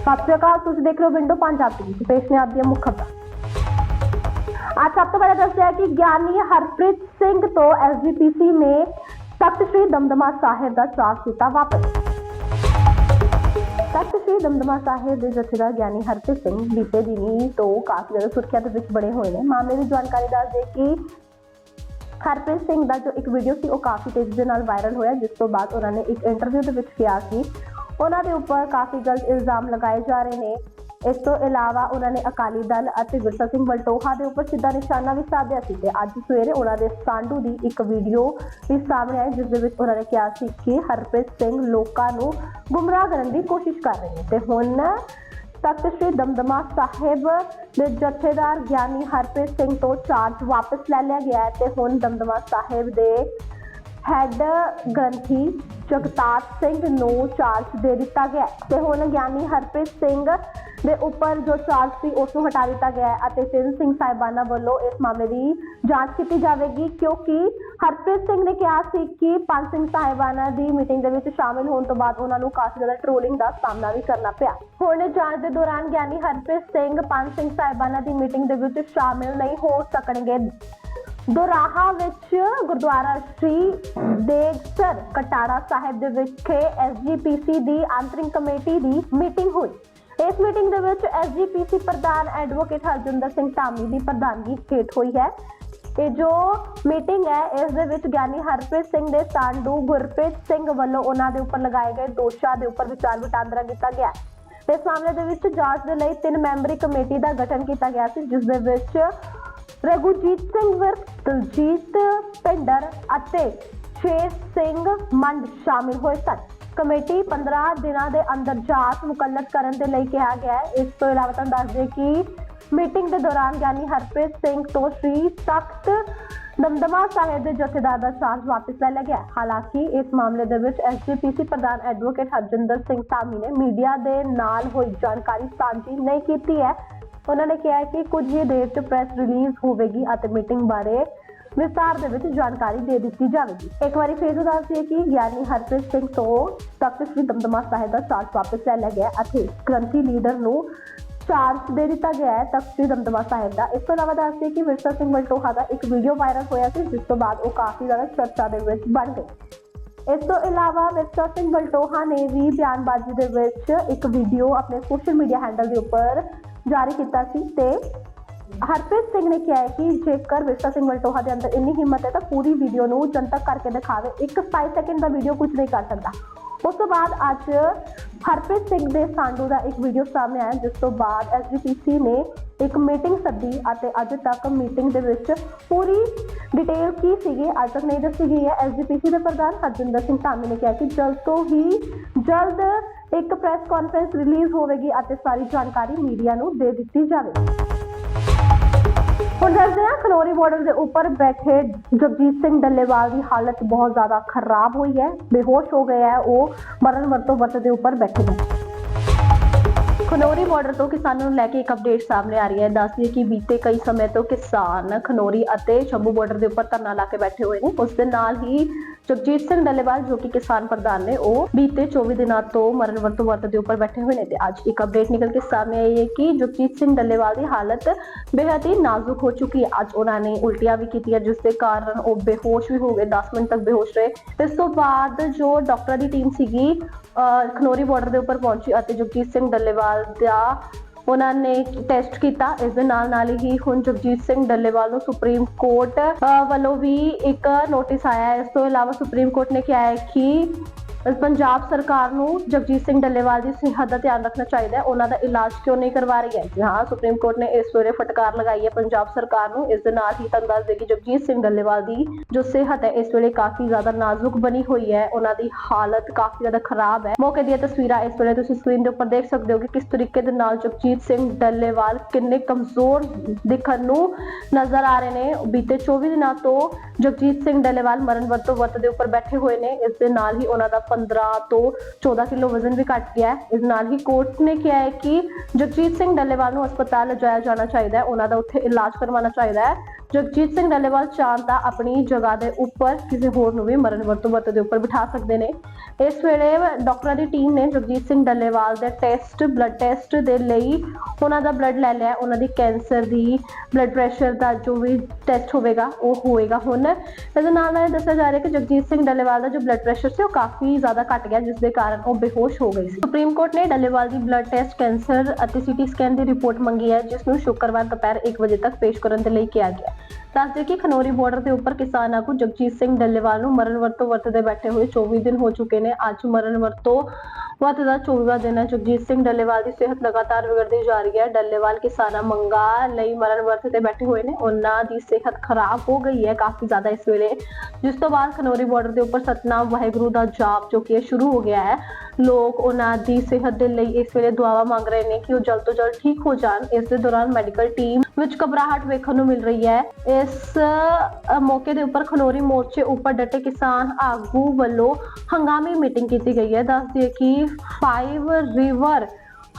ਸਤਿ ਸ਼੍ਰੀ ਅਕਾਲ, ਤੁਸੀਂ ਦੇਖ ਰਹੇ ਹੋ ਵਿੰਡੋ ਪੰਜਾਬ ਪੇਸ਼ ਨੇ ਆਪ ਦੀਆਂ ਮੁੱਖ ਖਬਰਾਂ। ਅੱਜ ਸਭ ਤੋਂ ਪਹਿਲਾਂ ਦੱਸਿਆ ਕਿ ਗਿਆਨੀ ਹਰਪ੍ਰੀਤ ਸਿੰਘ ਤੋਂ ਐਸਜੀਪੀਸੀ ਨੇ ਤਖਤ ਸ੍ਰੀ ਦਮਦਮਾ ਸਾਹਿਬ ਦਾ ਚਾਰਜ ਕੀਤਾ ਵਾਪਸ। ਤਖਤ ਸ੍ਰੀ ਦਮਦਮਾ ਸਾਹਿਬ ਦੇ ਜਥੇਦਾਰ ਗਿਆਨੀ ਹਰਪ੍ਰੀਤ ਸਿੰਘ ਬੀਤੇ ਦਿਨੀ ਤੋਂ ਕਾਫੀ ਜ਼ਿਆਦਾ ਸੁਰਖੀਆਂ ਦੇ ਵਿੱਚ ਬਣੇ ਹੋਏ ਨੇ। ਮਾਮਲੇ ਦੀ ਜਾਣਕਾਰੀ ਦੱਸਦੇ ਕਿ ਹਰਪ੍ਰੀਤ ਸਿੰਘ ਦਾ ਜੋ ਇੱਕ ਵੀਡੀਓ ਸੀ, ਉਹ ਕਾਫੀ ਤੇਜ਼ੀ ਦੇ ਨਾਲ ਵਾਇਰਲ ਹੋਇਆ, ਜਿਸ ਤੋਂ ਬਾਅਦ ਉਹਨਾਂ ਨੇ ਇੱਕ ਇੰਟਰਵਿਊ ਦੇ ਵਿੱਚ ਕਿਹਾ ਕਿ ਉਹਨਾਂ ਦੇ ਉੱਪਰ ਕਾਫੀ ਗਲਤ ਇਲਜ਼ਾਮ ਲਗਾਏ ਜਾ ਰਹੇ ਨੇ। ਇਸ ਤੋਂ ਇਲਾਵਾ ਉਹਨਾਂ ਨੇ ਅਕਾਲੀ ਦਲ ਅਤੇ ਗੁਰਸਾ ਸਿੰਘ ਬਲਟੋਹਾ ਦੇ ਉੱਪਰ ਸਿੱਧਾ ਨਿਸ਼ਾਨਾ ਵੀ ਸਾਧਿਆ ਸੀ ਤੇ ਅੱਜ ਸਵੇਰੇ ਉਹਨਾਂ ਦੇ ਸਾਂਢੂ ਦੀ ਇੱਕ ਵੀਡੀਓ ਵੀ ਸਾਹਮਣੇ ਆਈ, ਜਿਸ ਦੇ ਵਿੱਚ ਉਹਨਾਂ ਨੇ ਕਿਹਾ ਸੀ ਕਿ ਹਰਪ੍ਰੀਤ ਸਿੰਘ ਲੋਕਾਂ ਨੂੰ ਗੁੰਮਰਾਹ ਕਰਨ ਦੀ ਕੋਸ਼ਿਸ਼ ਕਰ ਰਹੇ ਨੇ। ਤੇ ਹੁਣ ਤਖਤ ਸ੍ਰੀ ਦਮਦਮਾ ਸਾਹਿਬ ਦੇ ਜਥੇਦਾਰ ਗਿਆਨੀ ਹਰਪ੍ਰੀਤ ਸਿੰਘ ਤੋਂ ਚਾਰਜ ਵਾਪਸ ਲੈ ਲਿਆ ਗਿਆ ਹੈ ਤੇ ਹੁਣ ਦਮਦਮਾ ਸਾਹਿਬ ਦੇ ਹੈੱਡ ਗ੍ਰੰਥੀ ਜਗਤਾਰ ਸਿੰਘ ਨੂੰ ਚਾਰਜ ਦੇ ਦਿੱਤਾ ਗਿਆ ਤੇ ਹੁਣ ਗਿਆਨੀ ਹਰਪ੍ਰੀਤ ਸਿੰਘ ਦੇ ਉੱਪਰ ਜੋ ਚਾਰਜ ਸੀ ਉਸ ਨੂੰ ਹਟਾ ਦਿੱਤਾ ਗਿਆ ਅਤੇ ਸਿਰਨ ਸਿੰਘ ਸਾਹਿਬਾਨਾ ਵੱਲੋਂ ਇਸ ਮਾਮਲੇ ਦੀ ਜਾਂਚ ਕੀਤੀ ਜਾਵੇਗੀ ਕਿਉਂਕਿ ਹਰਪ੍ਰੀਤ ਸਿੰਘ ਨੇ ਕਿਹਾ ਸੀ ਕਿ ਪੰਜ ਸਿੰਘ ਸਾਹਿਬਾਨਾ ਦੀ ਮੀਟਿੰਗ ਦੇ ਵਿੱਚ ਸ਼ਾਮਿਲ ਹੋਣ ਤੋਂ ਬਾਅਦ ਉਹਨਾਂ ਨੂੰ ਕਾਫੀ ਜ਼ਿਆਦਾ ਟ੍ਰੋਲਿੰਗ ਦਾ ਸਾਹਮਣਾ ਵੀ ਕਰਨਾ ਪਿਆ। ਹੁਣ ਜਾਂਚ ਦੇ ਦੌਰਾਨ ਗਿਆਨੀ ਹਰਪ੍ਰੀਤ ਸਿੰਘ ਪੰਜ ਸਿੰਘ ਸਾਹਿਬਾਨਾ ਦੀ ਮੀਟਿੰਗ ਦੇ ਵਿੱਚ ਸ਼ਾਮਿਲ ਨਹੀਂ ਹੋ ਸਕਣਗੇ। ਦੋਰਾਹਾ ਵਿੱਚ ਗੁਰਦੁਆਰਾ ਸ੍ਰੀ ਦੇਗਸਰ ਕਟਾੜਾ ਸਾਹਿਬ ਦੇ ਵਿਖੇ ਐਸਜੀਪੀਸੀ ਦੀ ਆਂਤਰਿਕ ਕਮੇਟੀ ਦੀ ਮੀਟਿੰਗ ਹੋਈ। ਇਸ ਮੀਟਿੰਗ ਦੇ ਵਿੱਚ ਐਸਜੀਪੀਸੀ ਪ੍ਰਧਾਨ ਐਡਵੋਕੇਟ ਹਰਜਿੰਦਰ ਸਿੰਘ ਧਾਮੀ ਦੀ ਪ੍ਰਧਾਨਗੀ ਹੇਠ ਹੋਈ ਹੈ। ਇਹ ਜੋ ਮੀਟਿੰਗ ਹੈ, ਇਸ ਦੇ ਵਿੱਚ ਗਿਆਨੀ ਹਰਪ੍ਰੀਤ ਸਿੰਘ ਦੇ ਸਾਂਡੂ, ਗੁਰਪ੍ਰੀਤ ਸਿੰਘ ਵੱਲੋਂ ਉਹਨਾਂ ਦੇ ਉੱਪਰ ਲਗਾਏ ਗਏ ਦੋਸ਼ਾਂ ਦੇ ਉੱਪਰ ਵਿਚਾਰ ਵਟਾਂਦਰਾ ਕੀਤਾ ਗਿਆ ਇਸ ਮਾਮਲੇ ਦੇ ਵਿੱਚ ਜਾਂਚ ਦੇ ਲਈ ਤਿੰਨ ਮੈਂਬਰੀ ਕਮੇਟੀ ਦਾ ਗਠਨ ਕੀਤਾ ਗਿਆ ਸੀ, ਜਿਸ ਦੇ ਵਿੱਚ ਰਘੁਜੀਤ ਸਿੰਘ ਵਿਰਕ ਦਲਜੀਤ ਪਿੰਡਰ ਅਤੇ ਸ਼ੇਰ ਸਿੰਘ ਮੰਡ ਸ਼ਾਮਿਲ ਹੋਏ ਸਨ। ਕਮੇਟੀ 15 ਦਿਨਾਂ ਦੇ ਅੰਦਰ ਜਾਂਚ ਮੁਕੰਮਲ ਕਰਨ ਦੇ ਲਈ ਕਿਹਾ ਗਿਆ ਹੈ। ਇਸ ਤੋਂ ਇਲਾਵਾ ਤੁਹਾਨੂੰ ਦੱਸ ਦੇ ਕਿ ਮੀਟਿੰਗ ਦੇ ਦੌਰਾਨ ਗਿਆਨੀ ਹਰਪ੍ਰੀਤ ਸਿੰਘ ਤੋਂ ਸ੍ਰੀ ਤਖਤ ਦਮਦਮਾ ਸਾਹਿਬ ਦੇ ਜਥੇਦਾਰ ਦਾ ਚਾਰਜ ਵਾਪਸ ਲੈ ਲਿਆ ਗਿਆ ਹਾਲਾਂਕਿ ਇਸ ਮਾਮਲੇ ਦੇ ਵਿੱਚ ਐਸਜੀਪੀਸੀ ਪ੍ਰਧਾਨ ਐਡਵੋਕੇਟ ਹਰਜਿੰਦਰ ਸਿੰਘ ਧਾਮੀ ਨੇ ਮੀਡੀਆ ਦੇ ਨਾਲ ਹੋਈ ਜਾਣਕਾਰੀ ਸਾਂਝੀ ਨਹੀਂ ਕੀਤੀ ਹੈ। ਉਹਨਾਂ ਨੇ ਕਿਹਾ ਕਿ ਕੁਝ ਹੀ ਦੇਰ 'ਚ ਪ੍ਰੈਸ ਰਿਲੀਜ਼ ਹੋਵੇਗੀ ਅਤੇ ਮੀਟਿੰਗ ਬਾਰੇ ਵਿਸਤਾਰ ਦੇ ਵਿੱਚ ਜਾਣਕਾਰੀ ਦੇ ਦਿੱਤੀ ਜਾਵੇਗੀ। ਇੱਕ ਵਾਰੀ ਫੇਰ ਦੱਸ ਦਈਏ ਕਿ ਗਿਆਨੀ ਹਰਪ੍ਰੀਤ ਸਿੰਘ ਤੋਂ ਤਖਤ ਸ੍ਰੀ ਦਮਦਮਾ ਸਾਹਿਬ ਦਾ ਚਾਰਜ ਵਾਪਸ ਲੈ ਲਿਆ ਗਿਆ ਅਤੇ ਗ੍ਰੰਥੀ ਲੀਡਰ ਨੂੰ ਚਾਰਜ ਦੇ ਦਿੱਤਾ ਗਿਆ ਹੈ। ਤਖਤ ਸ੍ਰੀ ਦਮਦਮਾ ਸਾਹਿਬ ਦਾ। ਇਸ ਤੋਂ ਇਲਾਵਾ ਦੱਸ ਦਈਏ ਕਿ ਵਿਰਸਾ ਸਿੰਘ ਵਲਟੋਹਾ ਦਾ ਇੱਕ ਵੀਡੀਓ ਵਾਇਰਲ ਹੋਇਆ ਸੀ, ਜਿਸ ਤੋਂ ਬਾਅਦ ਉਹ ਕਾਫੀ ਜ਼ਿਆਦਾ ਚਰਚਾ ਦੇ ਵਿੱਚ ਬਣ ਗਈ ਇਸ ਤੋਂ ਇਲਾਵਾ ਵਿਰਸਾ ਸਿੰਘ ਬਲਟੋਹਾ ਨੇ ਵੀ ਬਿਆਨਬਾਜ਼ੀ ਦੇ ਵਿੱਚ ਇੱਕ ਵੀਡੀਓ ਆਪਣੇ ਸੋਸ਼ਲ ਮੀਡੀਆ ਹੈਂਡਲ ਦੇ ਉੱਪਰ ਜਾਰੀ ਕੀਤਾ ਸੀ ਤੇ ਹਰਪ੍ਰੀਤ ਸਿੰਘ ਨੇ ਕਿਹਾ ਹੈ ਕਿ ਜੇਕਰ ਵਿਰਸਾ ਸਿੰਘ ਵਲਟੋਹਾ ਦੇ ਅੰਦਰ ਇੰਨੀ ਹਿੰਮਤ ਹੈ ਤਾਂ ਪੂਰੀ ਵੀਡੀਓ ਨੂੰ ਜਨਤਕ ਕਰਕੇ ਦਿਖਾਵੇ। ਇੱਕ 5 ਸੈਕਿੰਡ ਦਾ ਵੀਡੀਓ ਕੁਝ ਨਹੀਂ ਕਰ ਸਕਦਾ। ਉਸ ਤੋਂ ਬਾਅਦ ਅੱਜ ਹਰਪ੍ਰੀਤ ਸਿੰਘ ਦੇ ਸਾਂਡੂ ਦਾ ਇੱਕ ਵੀਡੀਓ ਸਾਹਮਣੇ ਆਇਆ, ਜਿਸ ਤੋਂ ਬਾਅਦ ਐਸਜੀਪੀਸੀ ਨੇ ਇੱਕ ਮੀਟਿੰਗ ਸੱਦੀ ਅਤੇ ਅੱਜ ਤੱਕ ਮੀਟਿੰਗ ਦੇ ਵਿੱਚ ਪੂਰੀ ਡਿਟੇਲ ਕੀ ਸੀਗੀ, ਅੱਜ ਤੱਕ ਨਹੀਂ ਦੱਸੀ ਗਈ ਹੈ। ਐਸਜੀਪੀਸੀ ਦੇ ਪ੍ਰਧਾਨ ਹਰਜਿੰਦਰ ਸਿੰਘ ਧਾਮੀ ਨੇ ਕਿਹਾ ਕਿ ਜਲਦ ਤੋਂ ਹੀ ਜਲਦ ਇੱਕ ਪ੍ਰੈਸ ਕਾਨਫਰੰਸ ਰਿਲੀਜ਼ ਹੋਵੇਗੀ ਅਤੇ ਸਾਰੀ ਜਾਣਕਾਰੀ ਮੀਡੀਆ ਨੂੰ ਦੇ ਦਿੱਤੀ ਜਾਵੇਗੀ। ਹੁਣ ਦੱਸਦੇ ਹਾਂ, ਖਨੌਰੀ ਬਾਰਡਰ ਦੇ ਉੱਪਰ ਬੈਠੇ ਜਗਜੀਤ ਸਿੰਘ ਡੱਲੇਵਾਲ ਦੀ ਹਾਲਤ ਬਹੁਤ ਜ਼ਿਆਦਾ ਖਰਾਬ ਹੋਈ ਹੈ। ਬੇਹੋਸ਼ ਹੋ ਗਿਆ ਹੈ, ਉਹ ਮਰਨ ਵਰਤੋਂ ਵਰਤ ਦੇ ਉੱਪਰ ਬੈਠੇ ਨੇ। ਖਨੌਰੀ ਬਾਰਡਰ ਤੋਂ ਕਿਸਾਨਾਂ ਨੂੰ ਲੈ ਕੇ ਇੱਕ ਅਪਡੇਟ ਸਾਹਮਣੇ ਆ ਰਹੀ ਹੈ। ਦੱਸਦੀ ਕਿ ਬੀਤੇ ਕਈ ਸਮੇਂ ਤੋਂ ਕਿਸਾਨ ਖਨੋਰੀ ਅਤੇ ਸ਼ੰਭੂ ਬਾਰਡਰ ਦੇ ਉੱਪਰ ਧਰਨਾ ਲਾ ਕੇ ਬੈਠੇ ਹੋਏ ਨੇ। ਉਸ ਦੇ ਨਾਲ ਹੀ ਜਗਜੀਤ ਸਿੰਘ ਡੱਲੇਵਾਲ, ਜੋ ਕਿ ਕਿਸਾਨ ਪ੍ਰਧਾਨ ਨੇ, ਉਹ ਬੀਤੇ 24 ਦਿਨਾਂ ਤੋਂ ਮਰਨ ਵਰਤੋਂ ਵਰਤ ਦੇ ਉੱਪਰ ਬੈਠੇ ਹੋਏ ਨੇ ਤੇ ਅੱਜ ਇੱਕ ਅਪਡੇਟ ਨਿਕਲ ਕੇ ਸਾਹਮਣੇ ਆਈ ਹੈ ਕਿ ਜਗਜੀਤ ਸਿੰਘ ਡੱਲੇਵਾਲ ਦੀ ਹਾਲਤ ਬੇहद ਹੀ ਨਾਜ਼ੁਕ ਹੋ ਚੁੱਕੀ ਹੈ। ਅੱਜ ਉਹਨਾਂ ਨੇ ਉਲਟੀਆਂ ਵੀ ਕੀਤੀਆਂ, ਜਿਸ ਦੇ ਕਾਰਨ ਉਹ ਬੇਹੋਸ਼ ਵੀ ਹੋ ਗਏ 10 ਮਿੰਟ ਤੱਕ ਬੇਹੋਸ਼ ਰਹੇ। ਇਸ ਤੋਂ ਬਾਅਦ ਜੋ ਡਾਕਟਰਾਂ ਦੀ ਟੀਮ ਸੀਗੀ, ਅਹ ਖਨੌਰੀ ਬਾਰਡਰ ਦੇ ਉੱਪਰ ਪਹੁੰਚੀ ਅਤੇ ਜਗਜੀਤ ਸਿੰਘ ਡੱਲੇਵਾਲ ਦਾ ਉਹਨਾਂ ਨੇ ਟੈਸਟ ਕੀਤਾ। ਇਸ ਦੇ ਨਾਲ ਨਾਲ ਹੀ ਹੁਣ ਜਗਜੀਤ ਸਿੰਘ ਡੱਲੇਵਾਲ ਨੂੰ ਸੁਪਰੀਮ ਕੋਰਟ ਵੱਲੋਂ ਵੀ ਇੱਕ ਨੋਟਿਸ ਆਇਆ। ਹੈ ਇਸ ਤੋਂ ਇਲਾਵਾ ਸੁਪਰੀਮ ਕੋਰਟ ਨੇ ਕਿਹਾ ਹੈ ਕਿ ਪੰਜਾਬ ਸਰਕਾਰ ਨੂੰ ਜਗਜੀਤ ਸਿੰਘ ਡੱਲੇਵਾਲ ਦੀ ਸਿਹਤ ਦਾ ਧਿਆਨ ਰੱਖਣਾ ਚਾਹੀਦਾ ਹੈ। ਉਹਨਾਂ ਦਾ ਇਲਾਜ ਕਿਉਂ ਨਹੀਂ ਕਰਵਾ ਰਹੀ ਹੈ? ਜੀ ਹਾਂ, ਸੁਪਰੀਮ ਕੋਰਟ ਨੇ ਇਸ ਵੇਲੇ ਫਟਕਾਰ ਲਗਾਈ ਹੈ। ਪੰਜਾਬ ਸਰਕਾਰ ਨੂੰ ਇਸ ਦੇ ਨਾਲ ਹੀ ਤੁਹਾਨੂੰ ਦੇ ਕਿ ਜਗਜੀਤ ਸਿੰਘ ਡੱਲੇਵਾਲ ਦੀ ਜੋ ਸਿਹਤ ਹੈ, ਇਸ ਵੇਲੇ ਕਾਫੀ ਜ਼ਿਆਦਾ ਨਾਜ਼ੁਕ ਬਣੀ ਹੋਈ ਹੈ। ਉਹਨਾਂ ਦੀ ਹਾਲਤ ਕਾਫੀ ਜ਼ਿਆਦਾ ਖਰਾਬ ਹੈ। ਮੌਕੇ ਦੀਆਂ ਤਸਵੀਰਾਂ ਇਸ ਵੇਲੇ ਤੁਸੀਂ ਸਕਰੀਨ ਦੇ ਉੱਪਰ ਦੇਖ ਸਕਦੇ ਹੋ ਕਿ ਕਿਸ ਤਰੀਕੇ ਦੇ ਨਾਲ ਜਗਜੀਤ ਸਿੰਘ ਡੱਲੇਵਾਲ ਕਿੰਨੇ ਕਮਜ਼ੋਰ ਦਿਖਣ ਨੂੰ ਨਜ਼ਰ ਆ ਰਹੇ ਨੇ। ਬੀਤੇ 24 ਦਿਨਾਂ ਤੋਂ ਜਗਜੀਤ ਸਿੰਘ ਡੱਲੇਵਾਲ ਮਰਨ ਵਰਤੋਂ ਵਰਤ ਦੇ ਉੱਪਰ ਬੈਠੇ ਹੋਏ ਨੇ। ਇਸ ਦੇ ਨਾਲ ਹੀ ਉਹਨਾਂ ਦਾ 15 ਤੋਂ 14 ਕਿਲੋ ਵਜ਼ਨ ਵੀ ਘਟ ਗਿਆ ਹੈ। ਇਸ ਨਾਲ ਹੀ ਕੋਰਟ ਨੇ ਕਿਹਾ ਹੈ ਕਿ ਜਗਜੀਤ ਸਿੰਘ ਡੱਲੇਵਾਲ ਨੂੰ ਹਸਪਤਾਲ ਲਿਜਾਇਆ ਜਾਣਾ ਚਾਹੀਦਾ ਹੈ। ਉਹਨਾਂ ਦਾ ਉੱਥੇ ਇਲਾਜ ਕਰਵਾਉਣਾ ਚਾਹੀਦਾ ਹੈ। ਜਗਜੀਤ ਸਿੰਘ ਡੱਲੇਵਾਲ ਚਾਹੁਣ ਤਾਂ ਆਪਣੀ ਜਗ੍ਹਾ ਦੇ ਉੱਪਰ ਕਿਸੇ ਹੋਰ ਨੂੰ ਵੀ ਮਰਨ ਵਰਤੋਂ ਵਰਤ ਦੇ ਉੱਪਰ ਬਿਠਾ ਸਕਦੇ ਨੇ। ਇਸ ਵੇਲੇ ਡਾਕਟਰਾਂ ਦੀ ਟੀਮ ਨੇ ਜਗਜੀਤ ਸਿੰਘ ਡੱਲੇਵਾਲ ਦੇ ਟੈਸਟ, ਬਲੱਡ ਟੈਸਟ ਦੇ ਲਈ ਉਹਨਾਂ ਦਾ ਬਲੱਡ ਲੈ ਲਿਆ। ਉਹਨਾਂ ਦੀ ਕੈਂਸਰ ਦੀ ਬਲੱਡ ਪ੍ਰੈਸ਼ਰ ਦਾ ਜੋ ਵੀ ਟੈਸਟ ਹੋਵੇਗਾ, ਉਹ ਹੋਏਗਾ ਹੁਣ। ਇਹਦੇ ਨਾਲ ਨਾਲ ਇਹ ਦੱਸਿਆ ਜਾ ਰਿਹਾ ਕਿ ਜਗਜੀਤ ਸਿੰਘ ਡੱਲੇਵਾਲ ਦਾ ਜੋ ਬਲੱਡ ਪ੍ਰੈਸ਼ਰ ਸੀ, ਉਹ ਕਾਫੀ ਜ਼ਿਆਦਾ ਘਟ ਗਿਆ, ਜਿਸ ਦੇ ਕਾਰਨ ਉਹ ਬੇਹੋਸ਼ ਹੋ ਗਈ ਸੀ। ਸੁਪਰੀਮ ਕੋਰਟ ਨੇ ਡੱਲੇਵਾਲ ਦੀ ਬਲੱਡ ਟੈਸਟ, ਕੈਂਸਰ ਅਤੇ ਸੀਟੀ ਸਕੈਨ ਦੀ ਰਿਪੋਰਟ ਮੰਗੀ ਹੈ, ਜਿਸ ਨੂੰ ਸ਼ੁੱਕਰਵਾਰ ਦੁਪਹਿਰ 1 ਵਜੇ ਤੱਕ ਪੇਸ਼ ਕਰਨ ਦੇ ਲਈ ਕਿਹਾ ਗਿਆ। ਦੱਸਦੇ ਕਿ ਖਨੋਰੀ ਬਾਰਡਰ ਦੇ ਉੱਪਰ ਕਿਸਾਨ ਆਗੂ ਜਗਜੀਤ ਸਿੰਘ ਡੱਲੇਵਾਲ ਨੂੰ ਮਰਨ ਵਰਤੋਂ ਵਰਤਦੇ ਬੈਠੇ ਹੋਏ 24 ਦਿਨ ਹੋ ਚੁੱਕੇ ਨੇ। ਅੱਜ ਮਰਨ ਵਰਤੋਂ ਵਰਤ ਦਾ 24ਵਾਂ ਦਿਨ ਹੈ ਜਗਜੀਤ ਸਿੰਘ ਡੱਲੇਵਾਲ ਦੀ ਸਿਹਤ ਲਗਾਤਾਰ ਵਿਗੜਦੀ ਜਾ ਰਹੀ ਹੈ। ਡੱਲੇਵਾਲ ਕਿਸਾਨਾਂ ਮੰਗਾ ਲਈ ਮਰਨ ਵਰਤ ਤੇ ਬੈਠੇ ਹੋਏ ਨੇ। ਉਹਨਾਂ ਦੀ ਸਿਹਤ ਖਰਾਬ ਹੋ ਗਈ ਹੈ ਕਾਫੀ ਜ਼ਿਆਦਾ ਇਸ ਵੇਲੇ। ਜਿਸ ਤੋਂ ਬਾਅਦ ਖਨੋਰੀ ਬਾਰਡਰ ਦੇ ਉੱਪਰ ਸਤਨਾਮ ਵਾਹਿਗੁਰੂ ਦਾ ਜਾਪ ਜੋ ਕਿ ਸ਼ੁਰੂ ਹੋ ਗਿਆ ਹੈ। ਲੋਕ ਉਹਨਾਂ ਦੀ ਸਿਹਤ ਦੇ ਲਈ ਇਸ ਵੇਲੇ ਦੁਆਵਾ ਮੰਗ ਰਹੇ ਨੇ ਕਿ ਉਹ ਜਲਦ ਤੋਂ ਜਲਦ ਠੀਕ ਹੋ ਜਾਣ। ਇਸ ਦੇ ਦੌਰਾਨ ਮੈਡੀਕਲ ਟੀਮ ਵਿੱਚ ਘਬਰਾਹਟ ਵੇਖਣ ਨੂੰ ਮਿਲ ਰਹੀ ਹੈ। ਇਸ ਮੌਕੇ ਦੇ ਉੱਪਰ ਖਨੋਰੀ ਮੋਰਚੇ ਉੱਪਰ ਡਟੇ ਕਿਸਾਨ ਆਗੂ ਵੱਲੋਂ ਹੰਗਾਮੀ ਮੀਟਿੰਗ ਕੀਤੀ ਗਈ ਹੈ। ਦੱਸ ਦਈਏ ਕਿ 5 ਰਿਵਰ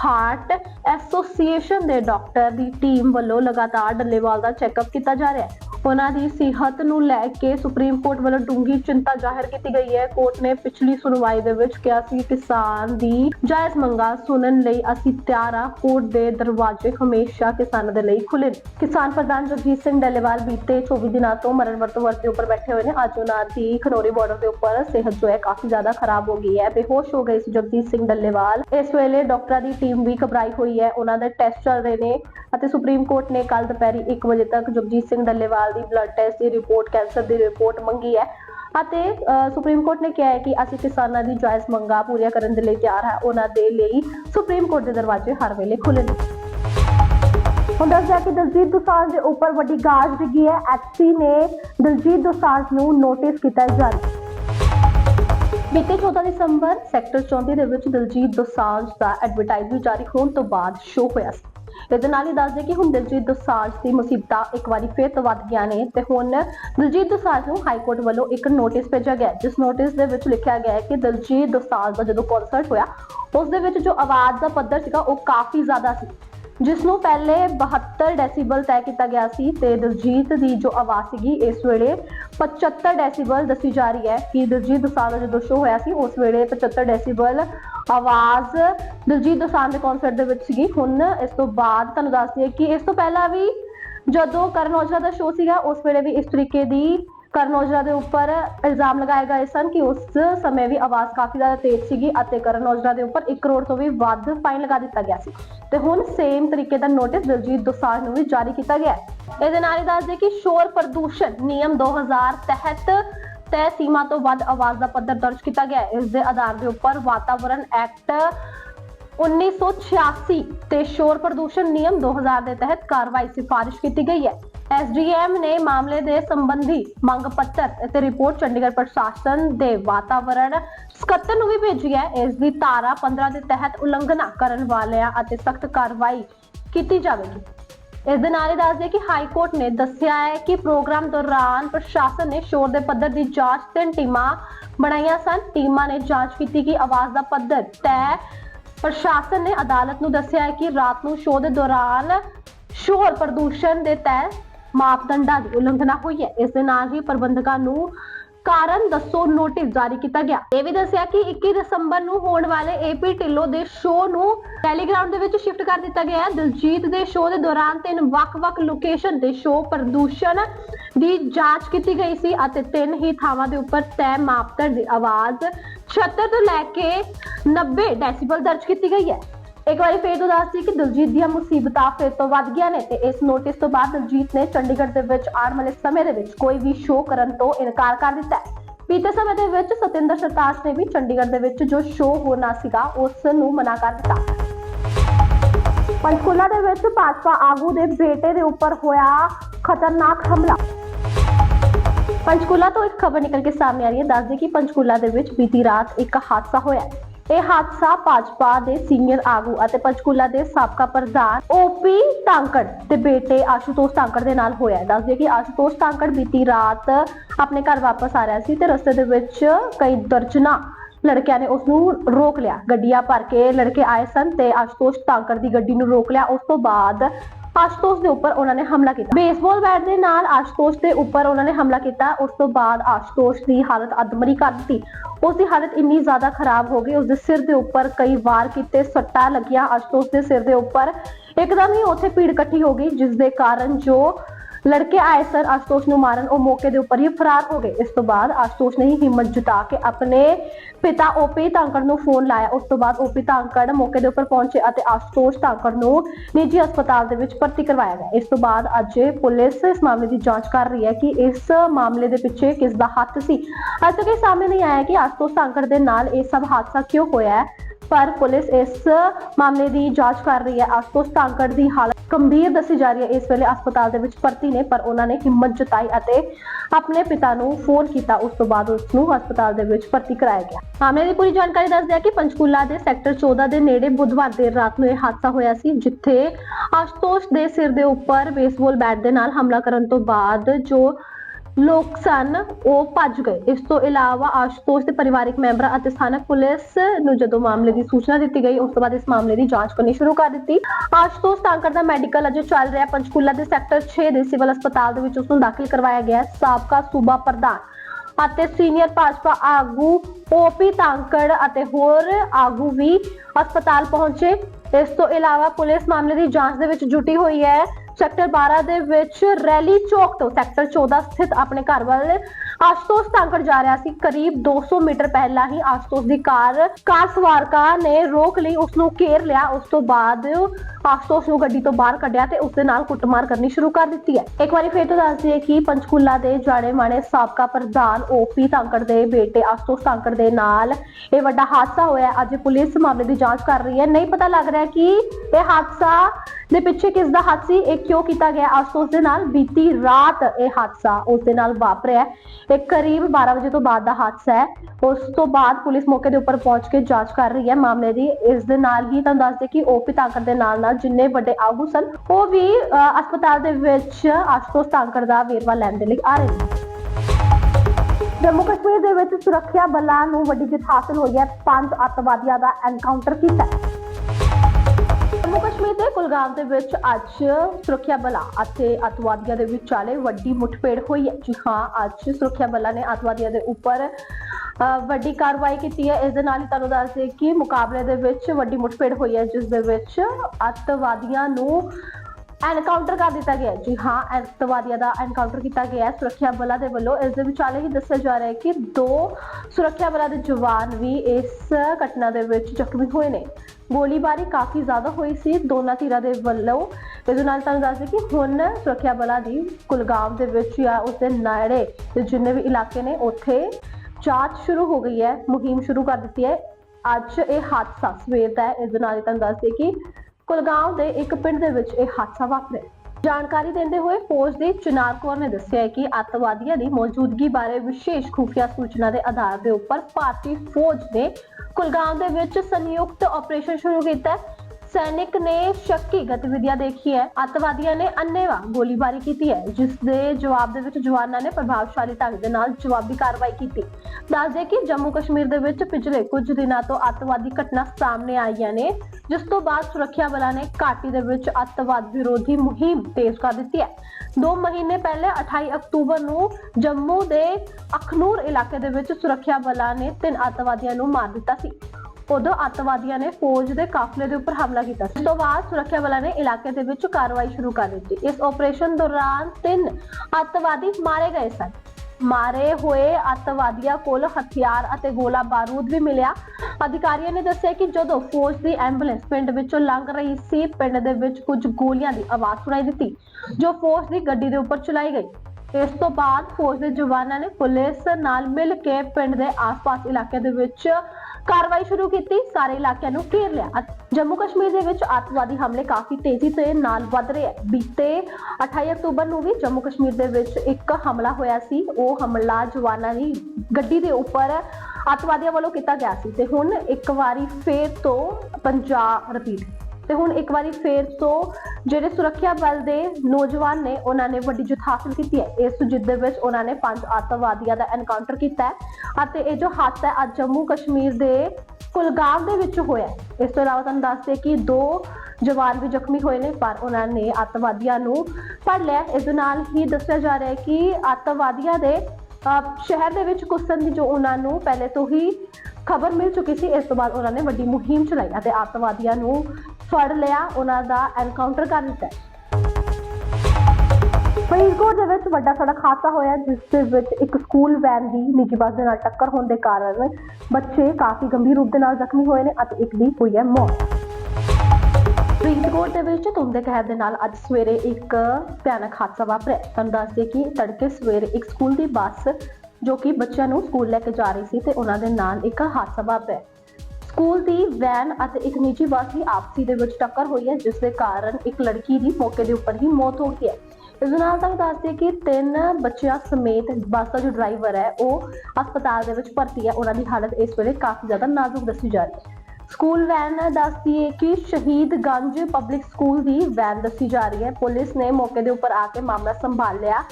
ਹਾਰਟ ਐਸੋਸੀਏਸ਼ਨ ਦੇ ਡਾਕਟਰ ਦੀ ਟੀਮ ਵੱਲੋਂ ਲਗਾਤਾਰ ਡੱਲੇਵਾਲ ਦਾ ਚੈੱਕਅਪ ਕੀਤਾ ਜਾ ਰਿਹਾ ਹੈ। ਉਹਨਾਂ ਦੀ ਸਿਹਤ ਨੂੰ ਲੈ ਕੇ ਸੁਪਰੀਮ ਕੋਰਟ ਵੱਲੋਂ ਡੂੰਘੀ ਚਿੰਤਾ ਜ਼ਾਹਿਰ ਕੀਤੀ ਗਈ ਹੈ। ਕੋਰਟ ਨੇ ਪਿਛਲੀ ਸੁਣਵਾਈ ਦੇ ਵਿੱਚ ਕਿਹਾ ਸੀ ਕਿਸਾਨ ਦੀ ਜਾਇਜ਼ ਮੰਗਾਂ ਸੁਣਨ ਲਈ ਅਸੀਂ ਤਿਆਰ ਹਾਂ। ਕੋਰਟ ਦੇ ਦਰਵਾਜ਼ੇ ਹਮੇਸ਼ਾ ਕਿਸਾਨਾਂ ਦੇ ਲਈ ਖੁੱਲੇ ਕਿਸਾਨ ਪ੍ਰਧਾਨ ਜਗਜੀਤ ਸਿੰਘ ਡੱਲੇਵਾਲ ਬੀਤੇ 24 ਦਿਨਾਂ ਤੋਂ ਮਰਨ ਵਰਤੋਂ ਵਰਤ ਦੇ ਉੱਪਰ ਬੈਠੇ ਹੋਏ ਨੇ। ਅੱਜ ਉਹਨਾਂ ਦੀ ਖਨੌਰੀ ਬਾਰਡਰ ਦੇ ਉੱਪਰ ਸਿਹਤ ਜੋ ਹੈ ਕਾਫੀ ਜ਼ਿਆਦਾ ਖਰਾਬ ਹੋ ਗਈ ਹੈ। ਬੇਹੋਸ਼ ਹੋ ਗਏ ਸੀ ਜਗਜੀਤ ਸਿੰਘ ਡੱਲੇਵਾਲ। ਇਸ ਵੇਲੇ ਡਾਕਟਰਾਂ ਦੀ ਟੀਮ ਵੀ ਘਬਰਾਈ ਹੋਈ ਹੈ। ਉਹਨਾਂ ਦੇ ਟੈਸਟ ਚੱਲ ਰਹੇ ਨੇ ਅਤੇ ਸੁਪਰੀਮ ਕੋਰਟ ਨੇ ਕੱਲ ਦੁਪਹਿਰੀ 1 ਵਜੇ ਤੱਕ ਜਗਜੀਤ ਸਿੰਘ ਡੱਲੇਵਾਲ ਦੀ ਬਲੱਡ ਟੈਸਟ ਦੀ ਰਿਪੋਰਟ ਕੈਂਸਰ ਦੀ ਰਿਪੋਰਟ ਮੰਗੀ ਹੈ। ਅਤੇ ਸੁਪਰੀਮ ਕੋਰਟ ਨੇ ਕਿਹਾ ਹੈ ਕਿ ਅਸੀਂ ਕਿਸਾਨਾਂ ਦੀ ਜਾਇਜ਼ ਮੰਗਾਂ ਪੂਰੀਆਂ ਕਰਨ ਦੇ ਲਈ ਤਿਆਰ ਹਾਂ। ਉਹਨਾਂ ਦੇ ਲਈ ਸੁਪਰੀਮ ਕੋਰਟ ਦੇ ਦਰਵਾਜ਼ੇ ਹਰ ਵੇਲੇ ਖੁੱਲ੍ਹੇ ਨੇ। ਹੁਣ ਦੱਸਿਆ ਕਿ ਦਲਜੀਤ ਦੋਸਾਂਝ ਦੇ ਉੱਪਰ ਵੱਡੀ ਗਾਜ ਡਿੱਗੀ ਹੈ। ਐਚਸੀ ਨੇ ਦਲਜੀਤ ਦੋਸਾਂਝ ਨੂੰ ਨੋਟਿਸ ਕੀਤਾ ਜਾਰੀ। ਬੀਤੇ 14 ਦਸੰਬਰ ਸੈਕਟਰ 34 ਦੇ ਵਿੱਚ ਦਲਜੀਤ ਦੋਸਾਂਝ ਦਾ ਐਡਵਰਟਾਈਜ਼ਮੈਂਟ ਜਾਰੀ ਹੋਣ ਤੋਂ ਬਾਅਦ ਸ਼ੋਅ ਹੋਇਆ ਸੀ। ਇਹਦੇ ਨਾਲ ਹੀ ਦੱਸਦੇ ਕਿ ਹੁਣ ਦਿਲਜੀਤ ਦੋਸਾਂਝ ਦੀ ਮੁਸੀਬਤਾਂ ਇੱਕ ਵਾਰੀ ਫੇਰ ਤੋਂ ਵੱਧ ਗਿਆ ਨੇ ਤੇ ਹੁਣ ਦਿਲਜੀਤ ਦੋਸਾਂਝ ਨੂੰ ਹਾਈ ਕੋਰਟ ਵੱਲੋਂ ਇੱਕ ਨੋਟਿਸ ਭੇਜਿਆ ਗਿਆ ਜਿਸ ਨੋਟਿਸ ਦੇ ਵਿੱਚ ਲਿਖਿਆ ਗਿਆ ਹੈ ਕਿ ਦਿਲਜੀਤ ਦੋਸਾਂਝ ਦਾ ਜਦੋਂ ਕਨਸਰਟ ਹੋਇਆ, ਉਸ ਦੇ ਵਿੱਚ ਜੋ ਆਵਾਜ਼ ਦਾ ਪੱਧਰ ਸੀਗਾ ਉਹ ਕਾਫੀ ਜ਼ਿਆਦਾ ਸੀ। ਜਿਸ ਨੂੰ ਪਹਿਲੇ 72 ਡੈਸੀਬਲ ਤੈਅ ਕੀਤਾ ਗਿਆ ਸੀ ਤੇ ਦਲਜੀਤ ਦੀ ਜੋ ਆਵਾਜ਼ ਸੀਗੀ, ਇਸ ਵੇਲੇ 75 ਡੈਸੀਬਲ ਦੱਸੀ ਜਾ ਰਹੀ ਹੈ। ਕਿ ਦਲਜੀਤ ਦੋਸਾਂਝ ਦਾ ਜਦੋਂ ਸ਼ੋਅ ਹੋਇਆ ਸੀ, ਉਸ ਵੇਲੇ 75 ਡੈਸੀਬਲ ਆਵਾਜ਼ ਦਲਜੀਤ ਦੋਸਾਂਝ ਦੇ ਕਨਸਰਟ ਦੇ ਵਿੱਚ ਸੀਗੀ। ਹੁਣ ਇਸ ਤੋਂ ਬਾਅਦ ਤੁਹਾਨੂੰ ਦੱਸਦੀ ਦਈਏ ਕਿ ਇਸ ਤੋਂ ਪਹਿਲਾਂ ਵੀ ਜਦੋਂ ਕਰਨ ਔਜਲਾ ਦਾ ਸ਼ੋਅ ਸੀਗਾ, ਉਸ ਵੇਲੇ ਵੀ ਇਸ ਤਰੀਕੇ ਦੀ ਕਰਨ ਔਜਲਾ ਦੇ ਉੱਪਰ ਇਲਜ਼ਾਮ ਲਗਾਏ ਗਏ ਸਨ ਕਿ ਉਸ ਸਮੇਂ ਵੀ ਆਵਾਜ਼ ਕਾਫੀ ਜ਼ਿਆਦਾ ਤੇਜ਼ ਸੀਗੀ ਅਤੇ ਕਰਨ ਔਜਲਾ ਦੇ ਉੱਪਰ 1 ਕਰੋੜ ਤੋਂ ਵੀ ਵੱਧ ਫਾਈਨ ਲਗਾ ਦਿੱਤਾ ਗਿਆ ਸੀ। ਤੇ ਹੁਣ ਸੇਮ ਤਰੀਕੇ ਦਾ ਨੋਟਿਸ ਦਿਲਜੀਤ ਦੋਸਾਂਝ ਨੂੰ ਵੀ ਜਾਰੀ ਕੀਤਾ ਗਿਆ ਹੈ। ਇਹਦੇ ਨਾਲ ਹੀ ਦੱਸ ਦੇ ਕਿ ਸ਼ੋਰ ਪ੍ਰਦੂਸ਼ਣ ਨਿਯਮ 2000 ਤਹਿਤ ਤੈਅ ਸੀਮਾ ਤੋਂ ਵੱਧ ਆਵਾਜ਼ ਦਾ ਪੱਧਰ ਦਰਜ ਕੀਤਾ ਗਿਆ ਹੈ। ਇਸ ਦੇ ਆਧਾਰ ਦੇ ਉੱਪਰ ਵਾਤਾਵਰਣ ਐਕਟ 1986 ਤੇ ਸ਼ੋਰ ਪ੍ਰਦੂਸ਼ਣ ਨਿਯਮ 2000 ਦੇ ਤਹਿਤ ਕਾਰਵਾਈ ਸਿਫਾਰਿਸ਼ ਕੀਤੀ ਗਈ ਹੈ। ਐਸਡੀਐਮ ਨੇ ਮਾਮਲੇ ਦੇ ਸੰਬੰਧੀ ਮੰਗ ਪੱਤਰ ਅਤੇ ਰਿਪੋਰਟ ਚੰਡੀਗੜ੍ਹ ਪ੍ਰਸ਼ਾਸਨ ਦੇ ਵਾਤਾਵਰਣ ਸਕੱਤਰ ਨੂੰ ਵੀ ਭੇਜੀ ਹੈ। ਇਸ ਦੀ ਧਾਰਾ 15 ਦੇ ਤਹਿਤ ਉਲੰਘਣਾ ਕਰਨ ਵਾਲਿਆਂ ਅਤੇ ਸਖਤ ਕਾਰਵਾਈ ਕੀਤੀ ਜਾਵੇਗੀ। ਇਸ ਦੇ ਨਾਲ ਹੀ ਦੱਸਦੇ ਕਿ ਹਾਈ ਕੋਰਟ ਨੇ ਦੱਸਿਆ ਹੈ ਕਿ ਪ੍ਰੋਗਰਾਮ ਦੌਰਾਨ ਪ੍ਰਸ਼ਾਸਨ ਨੇ ਸ਼ੋਰ ਦੇ ਪੱਧਰ ਦੀ ਜਾਂਚ ਤਿੰਨ ਟੀਮਾਂ ਬਣਾਈਆਂ ਸਨ। ਟੀਮਾਂ ਨੇ ਜਾਂਚ ਕੀਤੀ ਕਿ ਆਵਾਜ਼ ਦਾ ਪੱਧਰ ਤੈਅ ਪ੍ਰਸ਼ਾਸਨ ਨੇ ਅਦਾਲਤ ਨੂੰ ਦੱਸਿਆ ਹੈ ਕਿ ਰਾਤ ਨੂੰ ਸ਼ੋਅ ਦੇ ਦੌਰਾਨ ਸ਼ੋਰ ਪ੍ਰਦੂਸ਼ਣ ਦੇ ਤੈਅ ਮਾਪਦੰਡਾਂ ਦੀ ਉਲੰਘਣਾ ਹੋਈ ਹੈ। ਇਸ ਦੇ ਨਾਲ ਹੀ ਪ੍ਰਬੰਧਕਾਂ ਨੂੰ ਕਾਰਨ ਦੱਸੋ ਨੋਟਿਸ ਜਾਰੀ ਕੀਤਾ ਗਿਆ। ਇਹ ਵੀ ਦੱਸਿਆ ਕਿ 21 ਦਸੰਬਰ ਨੂੰ ਹੋਣ ਵਾਲੇ ਏਪੀ ਢਿੱਲੋਂ ਦੇ ਸ਼ੋਅ ਨੂੰ ਟੈਲੀਗ੍ਰਾਮ ਦੇ ਵਿੱਚ ਸ਼ਿਫਟ ਕਰ ਦਿੱਤਾ ਗਿਆ ਹੈ। ਦਿਲਜੀਤ ਦੇ ਸ਼ੋਅ ਦੇ ਦੌਰਾਨ ਤਿੰਨ ਵੱਖ-ਵੱਖ ਲੋਕੇਸ਼ਨ ਤੇ ਸ਼ੋਅ ਪ੍ਰਦੂਸ਼ਣ ਦੀ ਜਾਂਚ ਕੀਤੀ ਗਈ ਸੀ ਅਤੇ ਤਿੰਨ ਹੀ ਥਾਵਾਂ ਦੇ ਉੱਪਰ ਤੈਅ ਮਾਪਦੰਡ ਦੀ ਆਵਾਜ਼ 76 ਤੋਂ ਲੈ ਕੇ 90 ਡੈਸੀਬਲ ਦਰਜ ਕੀਤੀ ਗਈ ਹੈ। ਇੱਕ ਵਾਰੀ ਫੇਰ ਤੋਂ ਦੱਸਦੀ ਕਿ ਦਿਲਜੀਤ ਦੀਆਂ ਮੁਸੀਬਤਾਂ ਫੇਰ ਤੋਂ ਵੱਧ ਗਈਆਂ ਨੇ ਤੇ ਇਸ ਨੋਟਿਸ ਤੋਂ ਬਾਅਦ ਦਿਲਜੀਤ ਨੇ ਚੰਡੀਗੜ੍ਹ ਦੇ ਵਿੱਚ ਆਉਣ ਵਾਲੇ ਸਮੇਂ ਦੇ ਵਿੱਚ ਕੋਈ ਵੀ ਸ਼ੋਅ ਕਰਨ ਤੋਂ ਇਨਕਾਰ ਕਰ ਦਿੱਤਾ ਹੈ। ਬੀਤੇ ਸਮੇਂ ਦੇ ਵਿੱਚ ਸਤਿੰਦਰ ਸਰਤਾਜ ਨੇ ਵੀ ਚੰਡੀਗੜ੍ਹ ਦੇ ਵਿੱਚ ਜੋ ਸ਼ੋਅ ਹੋਣਾ ਸੀਗਾ, ਉਸ ਨੂੰ ਮਨਾ ਕਰ ਦਿੱਤਾ। ਪੰਚਕੂਲਾ ਦੇ ਵਿੱਚ ਭਾਜਪਾ ਆਗੂ ਦੇ ਬੇਟੇ ਦੇ ਉੱਪਰ ਹੋਇਆ ਖਤਰਨਾਕ ਹਮਲਾ। ਪੰਚਕੂਲਾ ਤੋਂ ਇੱਕ ਖਬਰ ਨਿਕਲ ਕੇ ਸਾਹਮਣੇ ਆ ਰਹੀ ਹੈ। ਦੱਸਦੇ ਕਿ ਪੰਚਕੂਲਾ ਦੇ ਵਿੱਚ ਬੀਤੀ ਰਾਤ ਇੱਕ ਹਾਦਸਾ ਹੋਇਆ ਇਹ ਹਾਦਸਾ ਭਾਜਪਾ ਦੇ ਸੀਨੀਅਰ ਆਗੂ ਅਤੇ ਪੰਚਕੂਲਾ ਦੇ ਸਾਬਕਾ ਪ੍ਰਧਾਨ ਓਪੀ ਤਾਂਕੜ ਦੇ ਬੇਟੇ ਆਸ਼ੂਤੋਸ਼ ਤਾਂਕੜ ਦੇ ਨਾਲ ਹੋਇਆ ਹੈ। ਦੱਸਦੇ ਕਿ ਆਸ਼ੂਤੋਸ਼ ਤਾਂਕੜ ਬੀਤੀ ਰਾਤ ਆਪਣੇ ਘਰ ਵਾਪਸ ਆ ਰਿਹਾ ਸੀ ਤੇ ਰਸਤੇ ਦੇ ਵਿੱਚ ਕਈ ਦਰਜਨਾਂ ਲੜਕਿਆਂ ਨੇ ਉਸ ਨੂੰ ਰੋਕ ਲਿਆ ਗੱਡੀਆਂ ਭਰ ਕੇ ਲੜਕੇ ਆਏ ਸਨ ਤੇ ਆਸ਼ੂਤੋਸ਼ ਤਾਂਕੜ ਦੀ ਗੱਡੀ ਨੂੰ ਰੋਕ ਲਿਆ ਉਸ ਤੋਂ ਬਾਅਦ ਆਸ਼ਤੋਸ਼ ਦੇ ਉੱਪਰ ਉਹਨਾਂ ਨੇ ਹਮਲਾ ਕੀਤਾ। ਬੇਸਬਾਲ ਬੈਟ ਦੇ ਨਾਲ ਆਸ਼ਤੋਸ਼ ਦੇ ਉੱਪਰ ਉਹਨਾਂ ਨੇ ਹਮਲਾ ਕੀਤਾ। ਉਸ ਤੋਂ ਬਾਅਦ ਆਸ਼ਤੋਸ਼ ਦੀ ਹਾਲਤ ਅਦਮਰੀ ਕਰ ਦਿੱਤੀ। ਉਸ ਦੀ ਹਾਲਤ ਇੰਨੀ ਜ਼ਿਆਦਾ ਖਰਾਬ ਹੋ ਗਈ, ਉਸ ਦੇ ਸਿਰ ਦੇ ਉੱਪਰ ਕਈ ਵਾਰ ਕੀਤੇ ਸੱਟਾਂ ਲੱਗੀਆਂ। ਆਸ਼ਤੋਸ਼ ਦੇ ਸਿਰ ਦੇ ਉੱਪਰ ਇੱਕਦਮ ਹੀ ਉੱਥੇ ਭੀੜ ਇਕੱਠੀ ਹੋ ਗਈ, ਜਿਸ ਦੇ ਕਾਰਨ ਜੋ ਲੜਕੇ ਆਏ ਸਰ ਆਸ਼ਤੋਸ਼ ਨੂੰ ਮਾਰਨ, ਉਹ ਮੌਕੇ ਦੇ ਉੱਪਰ ਹੀ ਫਰਾਰ ਹੋ ਗਏ। ਇਸ ਤੋਂ ਬਾਅਦ ਆਸ਼ਤੋਸ਼ ਨੇ ਹਿੰਮਤ ਜੁਟਾ ਕੇ ਆਪਣੇ ਪਿਤਾ ਓਪੀ ਤਾਂਕੜ ਨੂੰ ਫੋਨ ਲਾਇਆ। ਉਸ ਤੋਂ ਬਾਅਦ ਓਪੀ ਤਾਂਕੜ ਮੌਕੇ ਦੇ ਉੱਪਰ ਪਹੁੰਚੇ ਅਤੇ ਆਸ਼ਤੋਸ਼ ਤਾਂਕੜ ਨੂੰ ਨਿੱਜੀ ਹਸਪਤਾਲ ਦੇ ਵਿੱਚ ਭਰਤੀ ਕਰਵਾਇਆ ਗਿਆ। ਇਸ ਤੋਂ ਬਾਅਦ ਅੱਜ ਪੁਲਿਸ ਇਸ ਮਾਮਲੇ ਦੀ ਜਾਂਚ ਕਰ ਰਹੀ ਹੈ ਕਿ ਇਸ ਮਾਮਲੇ ਦੇ ਪਿੱਛੇ ਕਿਸ ਦਾ ਹੱਥ ਸੀ। ਅੱਜ ਤੱਕ ਇਹ ਸਾਹਮਣੇ ਨਹੀਂ ਆਇਆ ਕਿ ਆਸ਼ਤੋਸ਼ ਤਾਂਕੜ ਦੇ ਨਾਲ ਇਹ ਸਭ ਹਾਦਸਾ ਕਿਉਂ ਹੋਇਆ ਹੈ, ਪਰ ਪੁਲਿਸ ਇਸ ਮਾਮਲੇ ਦੀ ਜਾਂਚ ਕਰ ਰਹੀ ਹੈ। ਆਸ਼ਤੋਸ਼ ਤਾਂਕੜ ਦੀ ਹਾਲਤ ਗੰਭੀਰ ਦੱਸੀ ਜਾ ਰਹੀ ਹੈ। ਇਸ ਵੇਲੇ ਹਸਪਤਾਲ ਦੇ ਵਿੱਚ ਭਰਤੀ ਨੇ, ਪਰ ਉਹਨਾਂ ਨੇ ਹਿੰਮਤ ਜਤਾਈ ਅਤੇ ਆਪਣੇ ਪਿਤਾ ਨੂੰ ਫੋਨ ਕੀਤਾ। ਉਸ ਤੋਂ ਬਾਅਦ ਉਸ ਨੂੰ ਹਸਪਤਾਲ ਦੇ ਵਿੱਚ ਭਰਤੀ ਕਰਾਇਆ ਗਿਆ। ਮਾਮਲੇ ਦੀ ਪੂਰੀ ਜਾਣਕਾਰੀ ਦੱਸਦੇ ਹਾਂ ਕਿ ਪੰਚਕੂਲਾ ਦੇ ਸੈਕਟਰ 14 ਦੇ ਨੇੜੇ ਬੁੱਧਵਾਰ ਦੇਰ ਰਾਤ ਨੂੰ ਇਹ ਹਾਦਸਾ ਹੋਇਆ ਸੀ, ਜਿੱਥੇ ਆਸ਼ਤੋਸ਼ ਦੇ ਸਿਰ ਦੇ ਉੱਪਰ ਬੇਸਬਾਲ ਬੈਟ ਦੇ ਨਾਲ ਹਮਲਾ ਕਰਨ ਤੋਂ ਬਾਅਦ ਜੋ ਲੋਕ ਸਨ, ਉਹ ਭੱਜ ਗਏ। ਇਸ ਤੋਂ ਇਲਾਵਾ ਆਸ਼ੂਤੋਸ਼ ਦੇ ਪਰਿਵਾਰਕ ਮੈਂਬਰਾਂ ਅਤੇ ਸਥਾਨਕ ਪੁਲਿਸ ਨੂੰ ਜਦੋਂ ਮਾਮਲੇ ਦੀ ਸੂਚਨਾ ਦਿੱਤੀ ਗਈ, ਉਸ ਤੋਂ ਬਾਅਦ ਇਸ ਮਾਮਲੇ ਦੀ ਜਾਂਚ ਕਰਨੀ ਸ਼ੁਰੂ ਕਰ ਦਿੱਤੀ। ਆਸ਼ੂਤੋਸ਼ ਤਾਂਕਰ ਦਾ ਮੈਡੀਕਲ ਅਜੇ ਚੱਲ ਰਿਹਾ, ਪੰਚਕੂਲਾ ਦੇ ਸੈਕਟਰ 6 ਦੇ ਸਿਵਲ ਹਸਪਤਾਲ ਦੇ ਵਿੱਚ ਉਸ ਨੂੰ ਦਾਖਲ ਕਰਵਾਇਆ ਗਿਆ ਸਾਬਕਾ ਸੂਬਾ ਪ੍ਰਧਾਨ ਅਤੇ ਸੀਨੀਅਰ ਭਾਜਪਾ ਆਗੂ ਓਪੀ ਤਾਂਕੜ ਅਤੇ ਹੋਰ ਆਗੂ ਵੀ ਹਸਪਤਾਲ ਪਹੁੰਚੇ। ਇਸ ਤੋਂ ਇਲਾਵਾ ਪੁਲਿਸ ਮਾਮਲੇ ਦੀ ਜਾਂਚ ਦੇ ਵਿੱਚ ਜੁਟੀ ਹੋਈ ਹੈ। ਸੈਕਟਰ 12 ਦੇ ਵਿੱਚ ਰੈਲੀ ਚੌਕ ਤੋਂ ਸੈਕਟਰ 14 ਸਥਿਤ ਆਪਣੇ ਘਰ ਵੱਲ ਆਸ਼ਤੋਸ਼ ਤਾਂਕੜ ਜਾ ਰਿਹਾ ਸੀ। ਕਰੀਬ 200 ਮੀਟਰ ਪਹਿਲਾਂ ਹੀ ਆਸ਼ਤੋਸ਼ ਦੀ ਕਾਰ ਕਾਰ ਸਵਾਰਕਾ ਨੇ ਰੋਕ ਲਈ। ਉਸ ਨੂੰ ਘੇਰ ਲਿਆ। ਉਸ ਤੋਂ ਬਾਅਦ ਆਸ਼ਤੋਸ਼ ਨੂੰ ਗੱਡੀ ਤੋਂ ਬਾਹਰ ਕੱਢਿਆ ਤੇ ਉਸ ਦੇ ਨਾਲ ਕੁੱਟਮਾਰ ਕਰਨੀ ਸ਼ੁਰੂ ਕਰ ਦਿੱਤੀ ਹੈ। ਇੱਕ ਵਾਰੀ ਫੇਰ ਤੋਂ ਦੱਸ ਦਈਏ ਕਿ ਪੰਚਕੂਲਾ ਦੇ ਜਾਣੇ ਮਾਣੇ ਸਾਬਕਾ ਪ੍ਰਧਾਨ ਓਪੀ ਤਾਂਕੜ ਦੇ ਬੇਟੇ ਆਸ਼ਤੋਸ਼ ਤਾਂਕੜ ਦੇ ਨਾਲ ਇਹ ਵੱਡਾ ਹਾਦਸਾ ਹੋਇਆ ਅੱਜ ਪੁਲਿਸ ਮਾਮਲੇ ਦੀ ਜਾਂਚ ਕਰ ਰਹੀ ਹੈ। ਨਹੀਂ ਪਤਾ ਲੱਗ ਰਿਹਾ ਕਿ ਇਹ ਹਾਦਸਾ ਦੇ ਪਿੱਛੇ ਕਿਸ ਦਾ ਹੱਥ ਸੀ, ਇਹ ਕਿਉਂ ਕੀਤਾ ਗਿਆ। ਆਸ਼ਤੋਸ਼ ਦੇ ਨਾਲ ਬੀਤੀ ਰਾਤ ਇਹ ਹਾਦਸਾ ਉਸ ਦੇ ਨਾਲ ਵਾਪਰਿਆ ਹੈ। ਕਰੀਬ 12 ਵਜੇ ਤੋਂ ਬਾਅਦ ਦਾ ਹਾਦਸਾ ਹੈ। ਉਸ ਤੋਂ ਬਾਅਦ ਪੁਲਿਸ ਮੌਕੇ ਦੇ ਉੱਪਰ ਪਹੁੰਚ ਕੇ ਜਾਂਚ ਕਰ ਰਹੀ ਹੈ ਮਾਮਲੇ ਦੀ। ਇਸ ਦੇ ਨਾਲ ਹੀ ਤੁਹਾਨੂੰ ਦੱਸ ਦੇ ਕਿ ਓਪੀ ਤਾਂਕੜ ਦੇ ਨਾਲ ਨਾਲ ਜਿੰਨੇ ਵੱਡੇ ਆਗੂ ਸਨ, ਉਹ ਵੀ ਹਸਪਤਾਲ ਦੇ ਵਿੱਚ ਆਸ਼ਤੋਸ਼ ਤਾਂਕੜ ਦਾ ਵੇਰਵਾ ਲੈਣ ਦੇ ਲਈ ਆ ਰਹੇ ਨੇ। ਜੰਮੂ ਕਸ਼ਮੀਰ ਦੇ ਵਿੱਚ ਸੁਰੱਖਿਆ ਬਲਾਂ ਨੂੰ ਵੱਡੀ ਜਿੱਤ ਹਾਸਲ ਹੋਈ ਹੈ। ਪੰਜ ਅੱਤਵਾਦੀਆਂ ਦਾ ਐਨਕਾਊਂਟਰ ਕੀਤਾ। ਜੰਮੂ ਕਸ਼ਮੀਰ ਦੇ ਕੁਲਗਾਮ ਦੇ ਵਿੱਚ ਅੱਜ ਸੁਰੱਖਿਆ ਬਲਾਂ ਅਤੇ ਅੱਤਵਾਦੀਆਂ ਦੇ ਵਿਚਾਲੇ ਵੱਡੀ ਮੁੱਠਭੇੜ ਹੋਈ ਹੈ। ਜੀ ਹਾਂ ਅੱਜ ਸੁਰੱਖਿਆ ਬਲਾਂ ਨੇ ਅੱਤਵਾਦੀਆਂ ਦੇ ਉੱਪਰ ਅ, ਵੱਡੀ ਕਾਰਵਾਈ ਕੀਤੀ ਹੈ। ਇਸ ਦੇ ਨਾਲ ਹੀ ਤੁਹਾਨੂੰ ਦੱਸ ਦੇ ਕਿ ਮੁਕਾਬਲੇ ਦੇ ਵਿੱਚ ਵੱਡੀ ਮੁੱਠਭੇੜ ਹੋਈ ਹੈ ਜਿਸ ਦੇ ਵਿੱਚ ਅੱਤਵਾਦੀਆਂ ਨੂੰ ਐਨਕਾਊਂਟਰ ਕਰ ਦਿੱਤਾ ਗਿਆ ਜੀ ਹਾਂ ਅੱਤਵਾਦੀਆਂ ਦਾ ਐਨਕਾਊਂਟਰ ਕੀਤਾ ਗਿਆ ਹੈ। ਸੁਰੱਖਿਆ ਬਲਾਂ ਦੇ ਵੱਲੋਂ ਇਸ ਦੇ ਵਿਚਾਲੇ ਹੀ ਦੱਸਿਆ ਜਾ ਰਿਹਾ ਹੈ ਕਿ ਦੋ ਸੁਰੱਖਿਆ ਬਲਾਂ ਦੇ ਜਵਾਨ ਵੀ ਇਸ ਘਟਨਾ ਦੇ ਵਿੱਚ ਜ਼ਖਮੀ ਹੋਏ ਨੇ। ਗੋਲੀਬਾਰੀ ਕਾਫੀ ਜ਼ਿਆਦਾ ਹੋਈ ਸੀ। ਦੋਨਾਂ ਧਿਰਾਂ ਦੇ ਵੱਲੋਂ ਇਹਦੇ ਨਾਲ ਤੁਹਾਨੂੰ ਦੱਸ ਦੇ ਕਿ ਹੁਣ ਸੁਰੱਖਿਆ ਬਲਾਂ ਦੀ ਕੁਲਗਾਮ ਦੇ ਵਿੱਚ ਜਾਂ ਉਸ ਦੇ ਨੇੜੇ ਜਿੰਨੇ ਵੀ ਇਲਾਕੇ ਨੇ, ਉੱਥੇ ਜਾਂਚ ਸ਼ੁਰੂ ਹੋ ਗਈ ਹੈ। ਮੁਹਿੰਮ ਸ਼ੁਰੂ ਕਰ ਦਿੱਤੀ ਹੈ। ਅੱਜ ਇਹ ਹਾਦਸਾ ਸਵੇਰ ਦਾ ਹੈ। ਇਸ ਦੇ ਨਾਲ ਹੀ ਤੁਹਾਨੂੰ ਦੱਸ ਦੇ ਕਿ ਕੁਲਗਾਉਂ ਦੇ ਇੱਕ ਪਿੰਡ ਦੇ ਵਿੱਚ ਇਹ ਹਾਦਸਾ ਵਾਪਰਿਆ। ਜਾਣਕਾਰੀ ਦਿੰਦੇ ਹੋਏ ਫੌਜ ਦੇ ਚਨਾਰ ਕੌਰ ਨੇ ਦੱਸਿਆ ਹੈ ਕਿ ਅੱਤਵਾਦੀਆਂ ਦੀ ਮੌਜੂਦਗੀ ਬਾਰੇ ਵਿਸ਼ੇਸ਼ ਖੁਫੀਆ ਸੂਚਨਾ ਦੇ ਆਧਾਰ ਦੇ ਉੱਪਰ ਭਾਰਤੀ ਫੌਜ ਨੇ ਕੁਲਗਾਂਵ ਦੇ ਵਿੱਚ ਸੰਯੁਕਤ ਆਪਰੇਸ਼ਨ ਸ਼ੁਰੂ ਕੀਤਾ ਹੈ। ਸੈਨਿਕ ਨੇ ਸ਼ੱਕੀ ਗਤੀਵਿਧੀਆਂ ਦੇਖੀ ਹੈ। ਅੱਤਵਾਦੀਆਂ ਨੇ ਅੰਨੇਵਾ ਗੋਲੀਬਾਰੀ ਕੀਤੀ ਹੈ, ਜਿਸ ਦੇ ਜਵਾਬ ਦੇ ਵਿੱਚ ਜਵਾਨਾਂ ਨੇ ਪ੍ਰਭਾਵਸ਼ਾਲੀ ਢੰਗ ਦੇ ਨਾਲ ਜਵਾਬੀ ਕਾਰਵਾਈ ਕੀਤੀ। ਦੱਸਦੇ ਕਿ ਜੰਮੂ ਕਸ਼ਮੀਰ ਦੇ ਵਿੱਚ ਪਿਛਲੇ ਕੁਝ ਦਿਨਾਂ ਤੋਂ ਅੱਤਵਾਦੀ ਘਟਨਾ ਸਾਹਮਣੇ ਆਈਆਂ ਨੇ, ਜਿਸ ਤੋਂ ਬਾਅਦ ਸੁਰੱਖਿਆ ਬਲਾਂ ਨੇ ਘਾਟੀ ਦੇ ਵਿੱਚ ਅੱਤਵਾਦ ਵਿਰੋਧੀ ਮੁਹਿੰਮ ਤੇਜ਼ ਕਰ ਦਿੱਤੀ ਹੈ। ਦੋ ਮਹੀਨੇ ਪਹਿਲੇ 28 ਅਕਤੂਬਰ ਨੂੰ ਜੰਮੂ ਦੇ ਅਖਨੂਰ ਇਲਾਕੇ ਦੇ ਵਿੱਚ ਸੁਰੱਖਿਆ ਬਲਾਂ ਨੇ ਤਿੰਨ ਅੱਤਵਾਦੀਆਂ ਨੂੰ ਮਾਰ ਦਿੱਤਾ ਸੀ। ਉਦੋਂ ਅੱਤਵਾਦੀਆਂ ਨੇ ਫੌਜ ਦੇ ਕਾਫਲੇ ਦੇ ਉੱਪਰ ਹਮਲਾ ਕੀਤਾ ਇਸ ਤੋਂ ਬਾਅਦ ਸੁਰੱਖਿਆ ਬਲਾਂ ਨੇ ਇਲਾਕੇ ਦੇ ਵਿੱਚ ਕਾਰਵਾਈ ਸ਼ੁਰੂ ਕਰ ਦਿੱਤੀ। ਇਸ ਆਪਰੇਸ਼ਨ ਦੌਰਾਨ ਤਿੰਨ ਅੱਤਵਾਦੀ ਮਾਰੇ ਗਏ ਸਨ। ਮਾਰੇ ਹੋਏ ਅੱਤਵਾਦੀਆਂ ਕੋਲ ਹਥਿਆਰ ਅਤੇ ਗੋਲਾ ਬਾਰੂਦ ਵੀ ਮਿਲਿਆ। ਅਧਿਕਾਰੀਆਂ ਨੇ ਦੱਸਿਆ ਕਿ ਜਦੋਂ ਫੌਜ ਦੀ ਐਂਬੂਲੈਂਸ ਪਿੰਡ ਵਿੱਚੋਂ ਲੰਘ ਰਹੀ ਸੀ, ਪਿੰਡ ਦੇ ਵਿੱਚ ਕੁਝ ਗੋਲੀਆਂ ਦੀ ਆਵਾਜ਼ ਸੁਣਾਈ ਦਿੱਤੀ, ਜੋ ਫੌਜ ਦੀ ਗੱਡੀ ਦੇ ਉੱਪਰ ਚਲਾਈ ਗਈ। ਇਸ ਤੋਂ ਬਾਅਦ ਫੌਜ ਦੇ ਜਵਾਨਾਂ ਨੇ ਪੁਲਿਸ ਨਾਲ ਮਿਲ ਕੇ ਪਿੰਡ ਦੇ ਆਸ-ਪਾਸ ਇਲਾਕੇ ਦੇ ਵਿੱਚ ਕਾਰਵਾਈ ਸ਼ੁਰੂ ਕੀਤੀ, ਸਾਰੇ ਇਲਾਕਿਆਂ ਨੂੰ ਘੇਰ ਲਿਆ। ਜੰਮੂ ਕਸ਼ਮੀਰ ਦੇ ਵਿੱਚ ਅੱਤਵਾਦੀ ਹਮਲੇ ਕਾਫੀ ਤੇਜ਼ੀ ਤੇ ਨਾਲ ਵੱਧ ਰਹੇ ਹੈ ਬੀਤੇ 28 ਅਕਤੂਬਰ ਨੂੰ ਵੀ ਜੰਮੂ ਕਸ਼ਮੀਰ ਦੇ ਵਿੱਚ ਇੱਕ ਹਮਲਾ ਹੋਇਆ ਸੀ। ਉਹ ਹਮਲਾ ਜਵਾਨਾਂ ਦੀ ਗੱਡੀ ਦੇ ਉੱਪਰ ਅੱਤਵਾਦੀਆਂ ਵੱਲੋਂ ਕੀਤਾ ਗਿਆ ਸੀ ਤੇ ਹੁਣ ਇੱਕ ਵਾਰੀ ਫੇਰ ਤੋਂ ਪੰਜਾਬ ਰਿਪੀਟ ਤੇ ਹੁਣ ਇੱਕ ਵਾਰੀ ਫੇਰ ਤੋਂ ਜਿਹੜੇ ਸੁਰੱਖਿਆ ਬਲ ਦੇ ਨੌਜਵਾਨ ਨੇ ਉਹਨਾਂ ਨੇ ਵੱਡੀ ਜਿੱਤ ਹਾਸਲ ਕੀਤੀ ਹੈ ਇਸ ਜਿੱਤ ਦੇ ਵਿੱਚ ਉਹਨਾਂ ਨੇ ਪੰਜ ਅੱਤਵਾਦੀਆਂ ਦਾ ਐਨਕਾਊਂਟਰ ਕੀਤਾ ਹੈ ਅਤੇ ਇਹ ਜੋ ਹਾਦਸਾ ਹੈ ਅੱਜ ਜੰਮੂ ਕਸ਼ਮੀਰ ਦੇ ਕੁਲਗਾਮ ਦੇ ਵਿੱਚ ਹੋਇਆ ਹੈ। ਇਸ ਤੋਂ ਇਲਾਵਾ ਤੁਹਾਨੂੰ ਦੱਸਦੇ ਕਿ ਦੋ ਜਵਾਨ ਵੀ ਜ਼ਖਮੀ ਹੋਏ ਨੇ ਪਰ ਉਹਨਾਂ ਨੇ ਅੱਤਵਾਦੀਆਂ ਨੂੰ ਫੜ ਲਿਆ ਇਸ ਦੇ ਨਾਲ ਹੀ ਦੱਸਿਆ ਜਾ ਰਿਹਾ ਹੈ ਕਿ ਅੱਤਵਾਦੀਆਂ ਦੇ ਅਹ, ਸ਼ਹਿਰ ਦੇ ਵਿੱਚ ਘੁਸਣ ਦੀ ਜੋ ਉਹਨਾਂ ਨੂੰ ਪਹਿਲੇ ਤੋਂ ਹੀ ਖਬਰ ਮਿਲ ਚੁੱਕੀ ਸੀ ਇਸ ਤੋਂ ਬਾਅਦ ਉਹਨਾਂ ਨੇ ਵੱਡੀ ਮੁਹਿੰਮ ਚਲਾਈ ਅਤੇ ਅੱਤਵਾਦੀਆਂ ਨੂੰ ਫੜ ਲਿਆ, ਉਹਨਾਂ ਦਾ ਐਨਕਾਊਂਟਰ ਕਰ ਦਿੱਤਾ ਫਰੀਦਕੋਟ ਦੇ ਵਿੱਚ ਵੱਡਾ ਸੜਕ ਹਾਦਸਾ ਹੋਇਆ, ਜਿਸ ਦੇ ਵਿੱਚ ਇੱਕ ਸਕੂਲ ਵੈਨ ਦੀ ਨਿੱਜੀ ਬੱਸ ਦੇ ਨਾਲ ਟੱਕਰ ਹੋਣ ਦੇ ਕਾਰਨ ਬੱਚੇ ਕਾਫੀ ਗੰਭੀਰ ਰੂਪ ਦੇ ਨਾਲ ਜ਼ਖਮੀ ਹੋਏ ਨੇ ਅਤੇ ਇੱਕ ਦੀ ਹੋਈ ਹੈ ਮੌਤ। ਫਰੀਦਕੋਟ ਦੇ ਵਿੱਚ ਧੁੰਦ ਕਹਿਰ ਦੇ ਨਾਲ ਅੱਜ ਸਵੇਰੇ ਇੱਕ ਭਿਆਨਕ ਹਾਦਸਾ ਵਾਪਰਿਆ ਤੁਹਾਨੂੰ ਦੱਸ ਕਿ ਤੜਕੇ ਸਵੇਰੇ ਇੱਕ ਸਕੂਲ ਦੀ ਬੱਸ ਜੋ ਕਿ ਬੱਚਿਆਂ ਨੂੰ ਸਕੂਲ ਲੈ ਕੇ ਜਾ ਰਹੀ ਸੀ ਤੇ ਉਹਨਾਂ ਦੇ ਨਾਲ ਇੱਕ ਹਾਦਸਾ ਵਾਪਰਿਆ ਸਕੂਲ ਦੀ ਵੈਨ ਅਤੇ ਇੱਕ ਨਿੱਜੀ ਬੱਸ ਦੀ ਆਪਸੀ ਦੇ ਵਿੱਚ ਟੱਕਰ ਹੋਈ ਹੈ, ਜਿਸ ਦੇ ਕਾਰਨ ਇੱਕ ਲੜਕੀ ਦੀ ਮੌਕੇ ਦੇ ਉੱਪਰ ਹੀ ਮੌਤ ਹੋ ਗਈ ਹੈ। ਇਸ ਦੇ ਨਾਲ ਤੱਕ ਦੱਸਦੇ ਕਿ ਤਿੰਨ ਬੱਚਿਆਂ ਸਮੇਤ ਬੱਸ ਦਾ ਜੋ ਡਰਾਈਵਰ ਹੈ, ਉਹ ਹਸਪਤਾਲ ਦੇ ਵਿੱਚ ਭਰਤੀ ਹੈ। ਉਹਨਾਂ ਦੀ ਹਾਲਤ ਇਸ ਵੇਲੇ ਕਾਫੀ ਜ਼ਿਆਦਾ ਨਾਜ਼ੁਕ ਦੱਸੀ ਜਾ ਰਹੀ ਹੈ। ਸਕੂਲ ਵੈਨ ਦੱਸਦੀ ਹੈ ਕਿ ਸ਼ਹੀਦਗੰਜ ਪਬਲਿਕ ਸਕੂਲ ਦੀ ਵੈਨ ਦੱਸੀ ਜਾ ਰਹੀ ਹੈ। ਪੁਲਿਸ ਨੇ ਮੌਕੇ ਦੇ ਉੱਪਰ ਆ ਕੇ ਮਾਮਲਾ ਸੰਭਾਲ ਲਿਆ।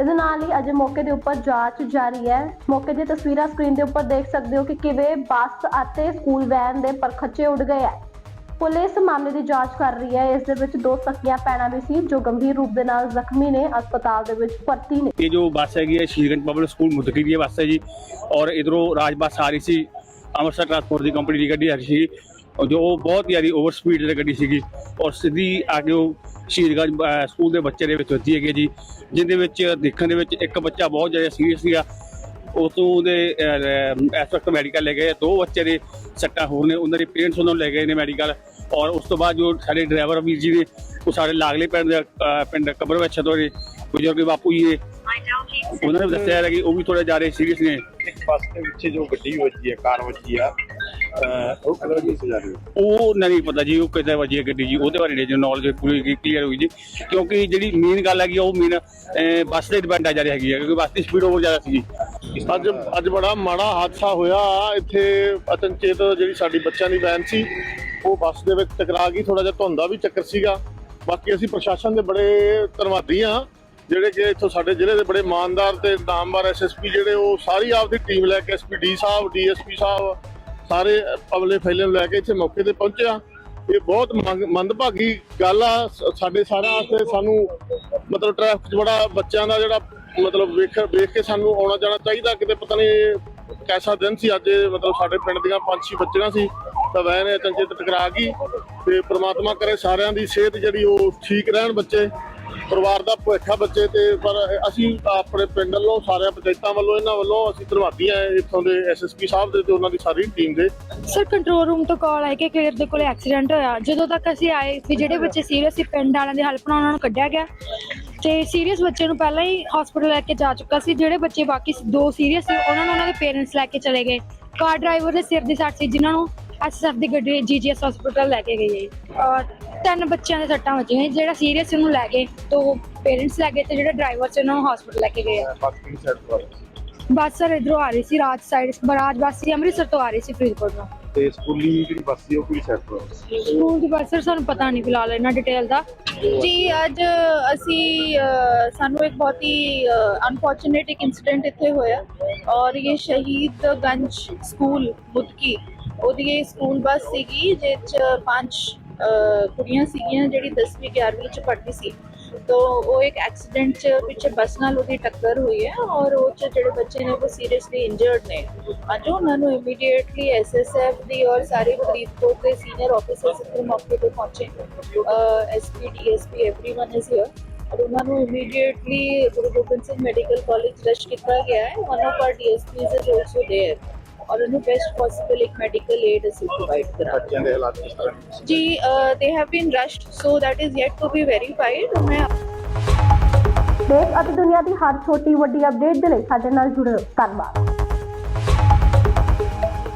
ਇਹਦੇ ਨਾਲ ਹੀ ਅਜੇ ਮੌਕੇ ਦੇ ਉੱਪਰ ਜਾਂਚ ਜਾਰੀ ਹੈ। ਮੌਕੇ ਦੀਆਂ ਤਸਵੀਰਾਂ ਸਕਰੀਨ ਦੇ ਉੱਪਰ ਦੇਖ ਸਕਦੇ ਹੋ ਕਿ ਕਿਵੇਂ ਬੱਸ ਅਤੇ ਸਕੂਲ ਵੈਨ ਦੇ ਪਰਖਚੇ ਉੱਡ ਗਏ ਹੈ। ਪੁਲਿਸ ਮਾਮਲੇ ਦੀ ਜਾਂਚ ਕਰ ਰਹੀ ਹੈ। ਇਸ ਦੇ ਵਿੱਚ ਦੋ ਸਕੀਆਂ ਪੈਣਾ ਵੀ ਸੀ, ਜੋ ਗੰਭੀਰ ਰੂਪ ਦੇ ਨਾਲ ਜ਼ਖਮੀ ਨੇ, ਹਸਪਤਾਲ ਦੇ ਵਿੱਚ ਭਰਤੀ ਨੇ। ਇਹ ਜੋ ਬੱਸ ਹੈਗੀ ਹੈ, ਸ਼੍ਰੀਗੰਜ ਪਬਲਿਕ ਸਕੂਲ ਮੁਦਕੀ ਦੀ ਬੱਸ ਹੈ ਜੀ। ਔਰ ਇਧਰੋਂ ਰਾਜ ਬੱਸ ਆ ਰਹੀ ਸੀ, ਅੰਮ੍ਰਿਤਸਰ ਟਰਾਂਸਪੋਰਟ ਦੀ ਕੰਪਨੀ ਦੀ ਗੱਡੀ ਆ ਰਹੀ ਸੀ। ਜੋ ਬਹੁਤ ਹੀ ਓਵਰ ਸਪੀਡ ਤੇ ਗੱਡੀ ਸੀਗੀ। ਔਰ ਸਿੱਧੀ ਆ ਕੇ ਉਹ ਸ਼ਹੀਦਗੰਜ ਸਕੂਲ ਦੇ ਬੱਚੇ ਦੇ ਵਿੱਚ ਵੱਜੀ ਹੈਗੀ ਜੀ, ਜਿਹਦੇ ਵਿੱਚ ਦੇਖਣ ਦੇ ਵਿੱਚ ਇੱਕ ਬੱਚਾ ਬਹੁਤ ਜ਼ਿਆਦਾ ਸੀਰੀਅਸ ਸੀਗਾ। ਉਹ ਉਹਦੇ ਇਸ ਵਕਤ ਮੈਡੀਕਲ ਲੈ ਗਏ ਦੋ ਬੱਚੇ ਦੇ ਸੱਟਾਂ ਹੋਰ ਨੇ, ਉਹਨਾਂ ਦੇ ਪੇਰੈਂਟਸ ਉਹਨਾਂ ਨੂੰ ਲੈ ਗਏ ਨੇ ਮੈਡੀਕਲ ਔਰ ਉਸ ਤੋਂ ਬਾਅਦ ਜੋ ਸਾਡੇ ਡਰਾਈਵਰ ਵੀਰ ਜੀ ਨੇ, ਉਹ ਸਾਡੇ ਲਾਗਲੇ ਪਿੰਡ ਦੇ ਪਿੰਡ ਕਬਰ ਵਿੱਚ ਤੋਂ ਨੇ ਬਜ਼ੁਰਗ ਬਾਪੂ ਜੀ ਨੇ, ਉਹਨਾਂ ਨੇ ਵੀ ਦੱਸਿਆ ਹੈ ਕਿ ਉਹ ਵੀ ਥੋੜੇ ਜ਼ਿਆਦਾ ਸੀਰੀਅਸ ਨੇ। ਬੱਸ ਦੇ ਵਿੱਚ ਜੋ ਗੱਡੀ ਵੱਜੀ ਹੈ, ਕਾਰ ਵੱਜੀ ਆ ਉਹ ਕਲਰ ਦੀ ਸਜਾ ਰਹੀ ਉਹ ਨਹੀਂ ਪਤਾ ਜੀ ਉਹ ਕਿੱਥੇ ਵਜੀ ਹੈ ਗੱਡੀ ਜੀ ਉਹਦੇ ਬਾਰੇ ਨਹੀਂ ਨੌਲੇਜ ਪੂਰੀ ਕਲੀਅਰ ਹੋਈ ਜੀ। ਕਿਉਂਕਿ ਜਿਹੜੀ ਮੇਨ ਗੱਲ ਹੈਗੀ ਉਹ ਮੇਨ ਬੱਸ ਤੇ ਡਿਪੈਂਡ ਆ ਜਾ ਰਹੀ ਹੈਗੀ ਹੈ ਕਿਉਂਕਿ ਬੱਸ ਦੀ ਸਪੀਡ ਓਵਰ ਜ਼ਿਆਦਾ ਸੀਗੀ। ਅੱਜ ਅੱਜ ਬੜਾ ਮਾੜਾ ਹਾਦਸਾ ਹੋਇਆ ਇੱਥੇ ਅਚਨਚੇਤ ਜਿਹੜੀ ਸਾਡੀ ਬੱਚਿਆਂ ਦੀ ਵੈਨ ਸੀ ਉਹ ਬੱਸ ਦੇ ਵਿੱਚ ਟਕਰਾ ਗਈ ਥੋੜਾ ਜਿਹਾ ਧੁੰਦਾ ਵੀ ਚੱਕਰ ਸੀਗਾ। ਬਾਕੀ ਅਸੀਂ ਪ੍ਰਸ਼ਾਸਨ ਦੇ ਬੜੇ ਧੰਨਵਾਦੀ ਆ ਜਿਹੜੇ ਕਿ ਇੱਥੋਂ ਸਾਡੇ ਜ਼ਿਲ੍ਹੇ ਦੇ ਬੜੇ ਇਮਾਨਦਾਰ ਤੇ ਨਾਮਵਰ ਐਸਐਸਪੀ ਜਿਹੜੇ ਉਹ ਸਾਰੀ ਆਪਦੀ ਟੀਮ ਲੈ ਕੇ ਐਸਪੀ ਡੀ ਸਾਹਿਬ ਡੀਐਸਪੀ ਸਾਹਿਬ ਸਾਰੇ ਪਬਲੇ ਫੈਲੇ ਨੂੰ ਲੈ ਕੇ ਇੱਥੇ ਮੌਕੇ ਤੇ ਪਹੁੰਚਿਆ। ਇਹ ਬਹੁਤ ਮੰਗ- ਮੰਦਭਾਗੀ ਗੱਲ ਆ। ਸਾਡੇ ਸਾਰਿਆਂ ਵਾਸਤੇ ਸਾਨੂੰ ਮਤਲਬ ਟ੍ਰੈਫਿਕ ਬੜਾ ਬੱਚਿਆਂ ਦਾ ਜਿਹੜਾ ਮਤਲਬ ਵੇਖ ਵੇਖ ਕੇ ਸਾਨੂੰ ਆਉਣਾ ਜਾਣਾ ਚਾਹੀਦਾ। ਕਿਤੇ ਪਤਾ ਨਹੀਂ ਕੈਸਾ ਦਿਨ ਸੀ। ਅੱਜ ਮਤਲਬ ਸਾਡੇ ਪਿੰਡ ਦੀਆਂ ਪੰਜ ਛੇ ਬੱਚੀਆਂ ਸੀ। ਤਾਂ ਵੈਨ ਇਹ ਟਕਰਾ ਗਈ ਤੇ ਪ੍ਰਮਾਤਮਾ ਕਰੇ ਸਾਰਿਆਂ ਦੀ ਸਿਹਤ ਜਿਹੜੀ ਉਹ ਠੀਕ ਰਹਿਣ ਬੱਚੇ। ਪਰਿਵਾਰ ਦਾ ਭੁੱਖ ਬੱਚੇ ਤੇ ਪਰ ਅਸੀਂ ਆਪਣੇ ਪਿੰਡ ਵੱਲੋਂ ਸਾਰਿਆਂ ਪੰਚਾਇਤਾਂ ਵੱਲੋਂ ਇਹਨਾਂ ਵੱਲੋਂ ਅਸੀਂ ਧੰਨਵਾਦੀ ਆ ਇੱਥੋਂ ਦੇ ਐਸਐਸਪੀ ਸਾਹਿਬ ਦੇ ਤੇ ਉਹਨਾਂ ਦੀ ਸਾਰੀ ਟੀਮ ਦੇ। ਸਰ ਕੰਟਰੋਲ ਰੂਮ ਤੋਂ ਕਾਲ ਆਈ ਕਿ ਕਿਰ ਦੇ ਕੋਲੇ ਐਕਸੀਡੈਂਟ ਹੋਇਆ? ਜਦੋਂ ਤੱਕ ਅਸੀਂ ਆਏ ਵੀ ਜਿਹੜੇ ਬੱਚੇ ਸੀਰੀਅਸ ਸੀ ਪਿੰਡ ਵਾਲਿਆਂ ਦੀ ਹੈਲਪ ਨਾਲ ਉਹਨਾਂ ਨੂੰ ਕੱਢਿਆ ਗਿਆ। ਤੇ ਸੀਰੀਅਸ ਬੱਚੇ ਨੂੰ ਪਹਿਲਾਂ ਹੀ ਹਸਪੀਟਲ ਲੈ ਕੇ ਜਾ ਚੁੱਕਾ ਸੀ। ਜਿਹੜੇ ਬੱਚੇ ਬਾਕੀ ਸੀ- ਦੋ ਸੀਰੀਅਸ ਸੀ ਉਹਨਾਂ ਨੂੰ ਉਹਨਾਂ ਦੇ ਪੇਰੈਂਟਸ ਲੈ ਕੇ ਚਲੇ ਗਏ। ਕਾਰ ਡਰਾਈਵਰ ਦੇ ਸਿਰ ਦੀ ਸੱਟ ਸੀ ਜਿਨ੍ਹਾਂ ਨੂੰ ਐਸਐਸਐਫ ਦੀ ਗੱਡੀ ਜੀਜੀਐਸ ਹਸਪੀਟਲ ਲੈ ਕੇ ਗਈ ਹੈ। ਔਰ ਤਿੰਨ ਬੱਚਿਆਂ ਦੇ ਸੱਟਾਂ ਵੱਜੀਆਂ ਜਿਹੜਾ ਸੀਰੀਅਸ ਉਹਨੂੰ ਲੈ ਗਏ ਤੋਂ ਪੇਰੈਂਟਸ ਲੈ ਗਏ ਤੇ ਜਿਹੜਾ ਡਰਾਈਵਰ ਸੀ ਉਹਨਾਂ ਨੂੰ ਹਸਪੀਟਲ ਲੈ ਕੇ ਗਏ। ਆ। ਬੱਸ ਦੀ ਸਾਈਡ ਤੋਂ ਬੱਸ ਸਰ ਇਧਰੋਂ ਆ ਰਹੀ ਸੀ ਰਾਜ ਸਾਈਡ ਬਰਾਜ ਬੱਸ ਸੀ ਅੰਮ੍ਰਿਤਸਰ ਤੋਂ ਆ ਰਹੀ ਸੀ ਫਰੀਦਕੋਟ ਤੋਂ। ਤੇ ਸਕੂਲੀ ਜਿਹੜੀ ਬੱਸ ਸੀ ਉਹ ਕਿਹੜੀ ਸਾਈਡ ਤੋਂ ਸਕੂਲ ਦੀ ਬੱਸ ਸਰ ਸਾਨੂੰ ਪਤਾ ਨਹੀਂ ਫਿਲਹਾਲ ਇਹਨਾਂ ਡਿਟੇਲ ਦਾ। ਜੀ ਅੱਜ ਅਸੀਂ ਅ, ਸਾਨੂੰ ਇੱਕ ਬਹੁਤ ਹੀ ਅਨਫੋਰਚੂਨੇਟ ਇੱਕ ਇਨਸੀਡੈਂਟ ਇੱਥੇ ਹੋਇਆ। ਔਰ ਇਹ ਸ਼ਹੀਦਗੰਜ ਸਕੂਲ ਮੁਦਕੀ। ਉਹਦੀ ਇਹ ਸਕੂਲ ਬੱਸ ਸੀਗੀ ਜਿਹ 'ਚ ਪੰਜ ਅ, ਕੁੜੀਆਂ ਸੀਗੀਆਂ ਜਿਹੜੀ 10ਵੀਂ 11ਵੀਂ ਚ ਪੜ੍ਹਦੀ ਸੀ ਤੋ ਉਹ ਇੱਕ ਐਕਸੀਡੈਂਟ ਚ ਪਿੱਛੇ ਬੱਸ ਨਾਲ ਉਹਦੀ ਟੱਕਰ ਹੋਈ ਹੈ ਔਰ ਉਹ ਚ ਜਿਹੜੇ ਬੱਚੇ ਨੇ ਉਹ ਸੀਰੀਅਸਲੀ ਇੰਜਰਡ ਨੇ ਅੱਜ ਉਹਨਾਂ ਨੂੰ ਇਮੀਡੀਏਟਲੀ ਐਸਐਸਐਫ ਦੀ ਔਰ ਸਾਰੇ ਫਰੀਦਕੋਟ ਦੇ ਸੀਨੀਅਰ ਆਫੀਸਰਸ ਇੱਥੇ ਮੌਕੇ ਤੇ ਪਹੁੰਚੇ SP DSP everyone is here ਔਰ ਉਹਨਾਂ ਨੂੰ immediately Guru Gobind Singh medical college rush ਕੀਤਾ ਗਿਆ ਹੈ one of our DSPs is also there ਔਰ ਉਹਨੂੰ ਬੈਸਟ ਪੋਸੀਬਲ ਇੱਕ ਮੈਡੀਕਲ ਏਡ ਅਸੀਂ ਪ੍ਰੋਵਾਈਡ ਕਰਾਂਗੇ ਬੱਚਿਆਂ ਦੇ ਹਾਲਾਤ ਕਿਸ ਤਰ੍ਹਾਂ ਜੀ they have been rushed so that is yet to be verified. ਮੈਂ ਦੇਸ਼ ਅਤੇ ਦੁਨੀਆ ਦੀ ਹਰ ਛੋਟੀ ਵੱਡੀ ਅਪਡੇਟ ਦੇ ਲਈ ਸਾਡੇ ਨਾਲ ਜੁੜੇ। ਧੰਨਵਾਦ।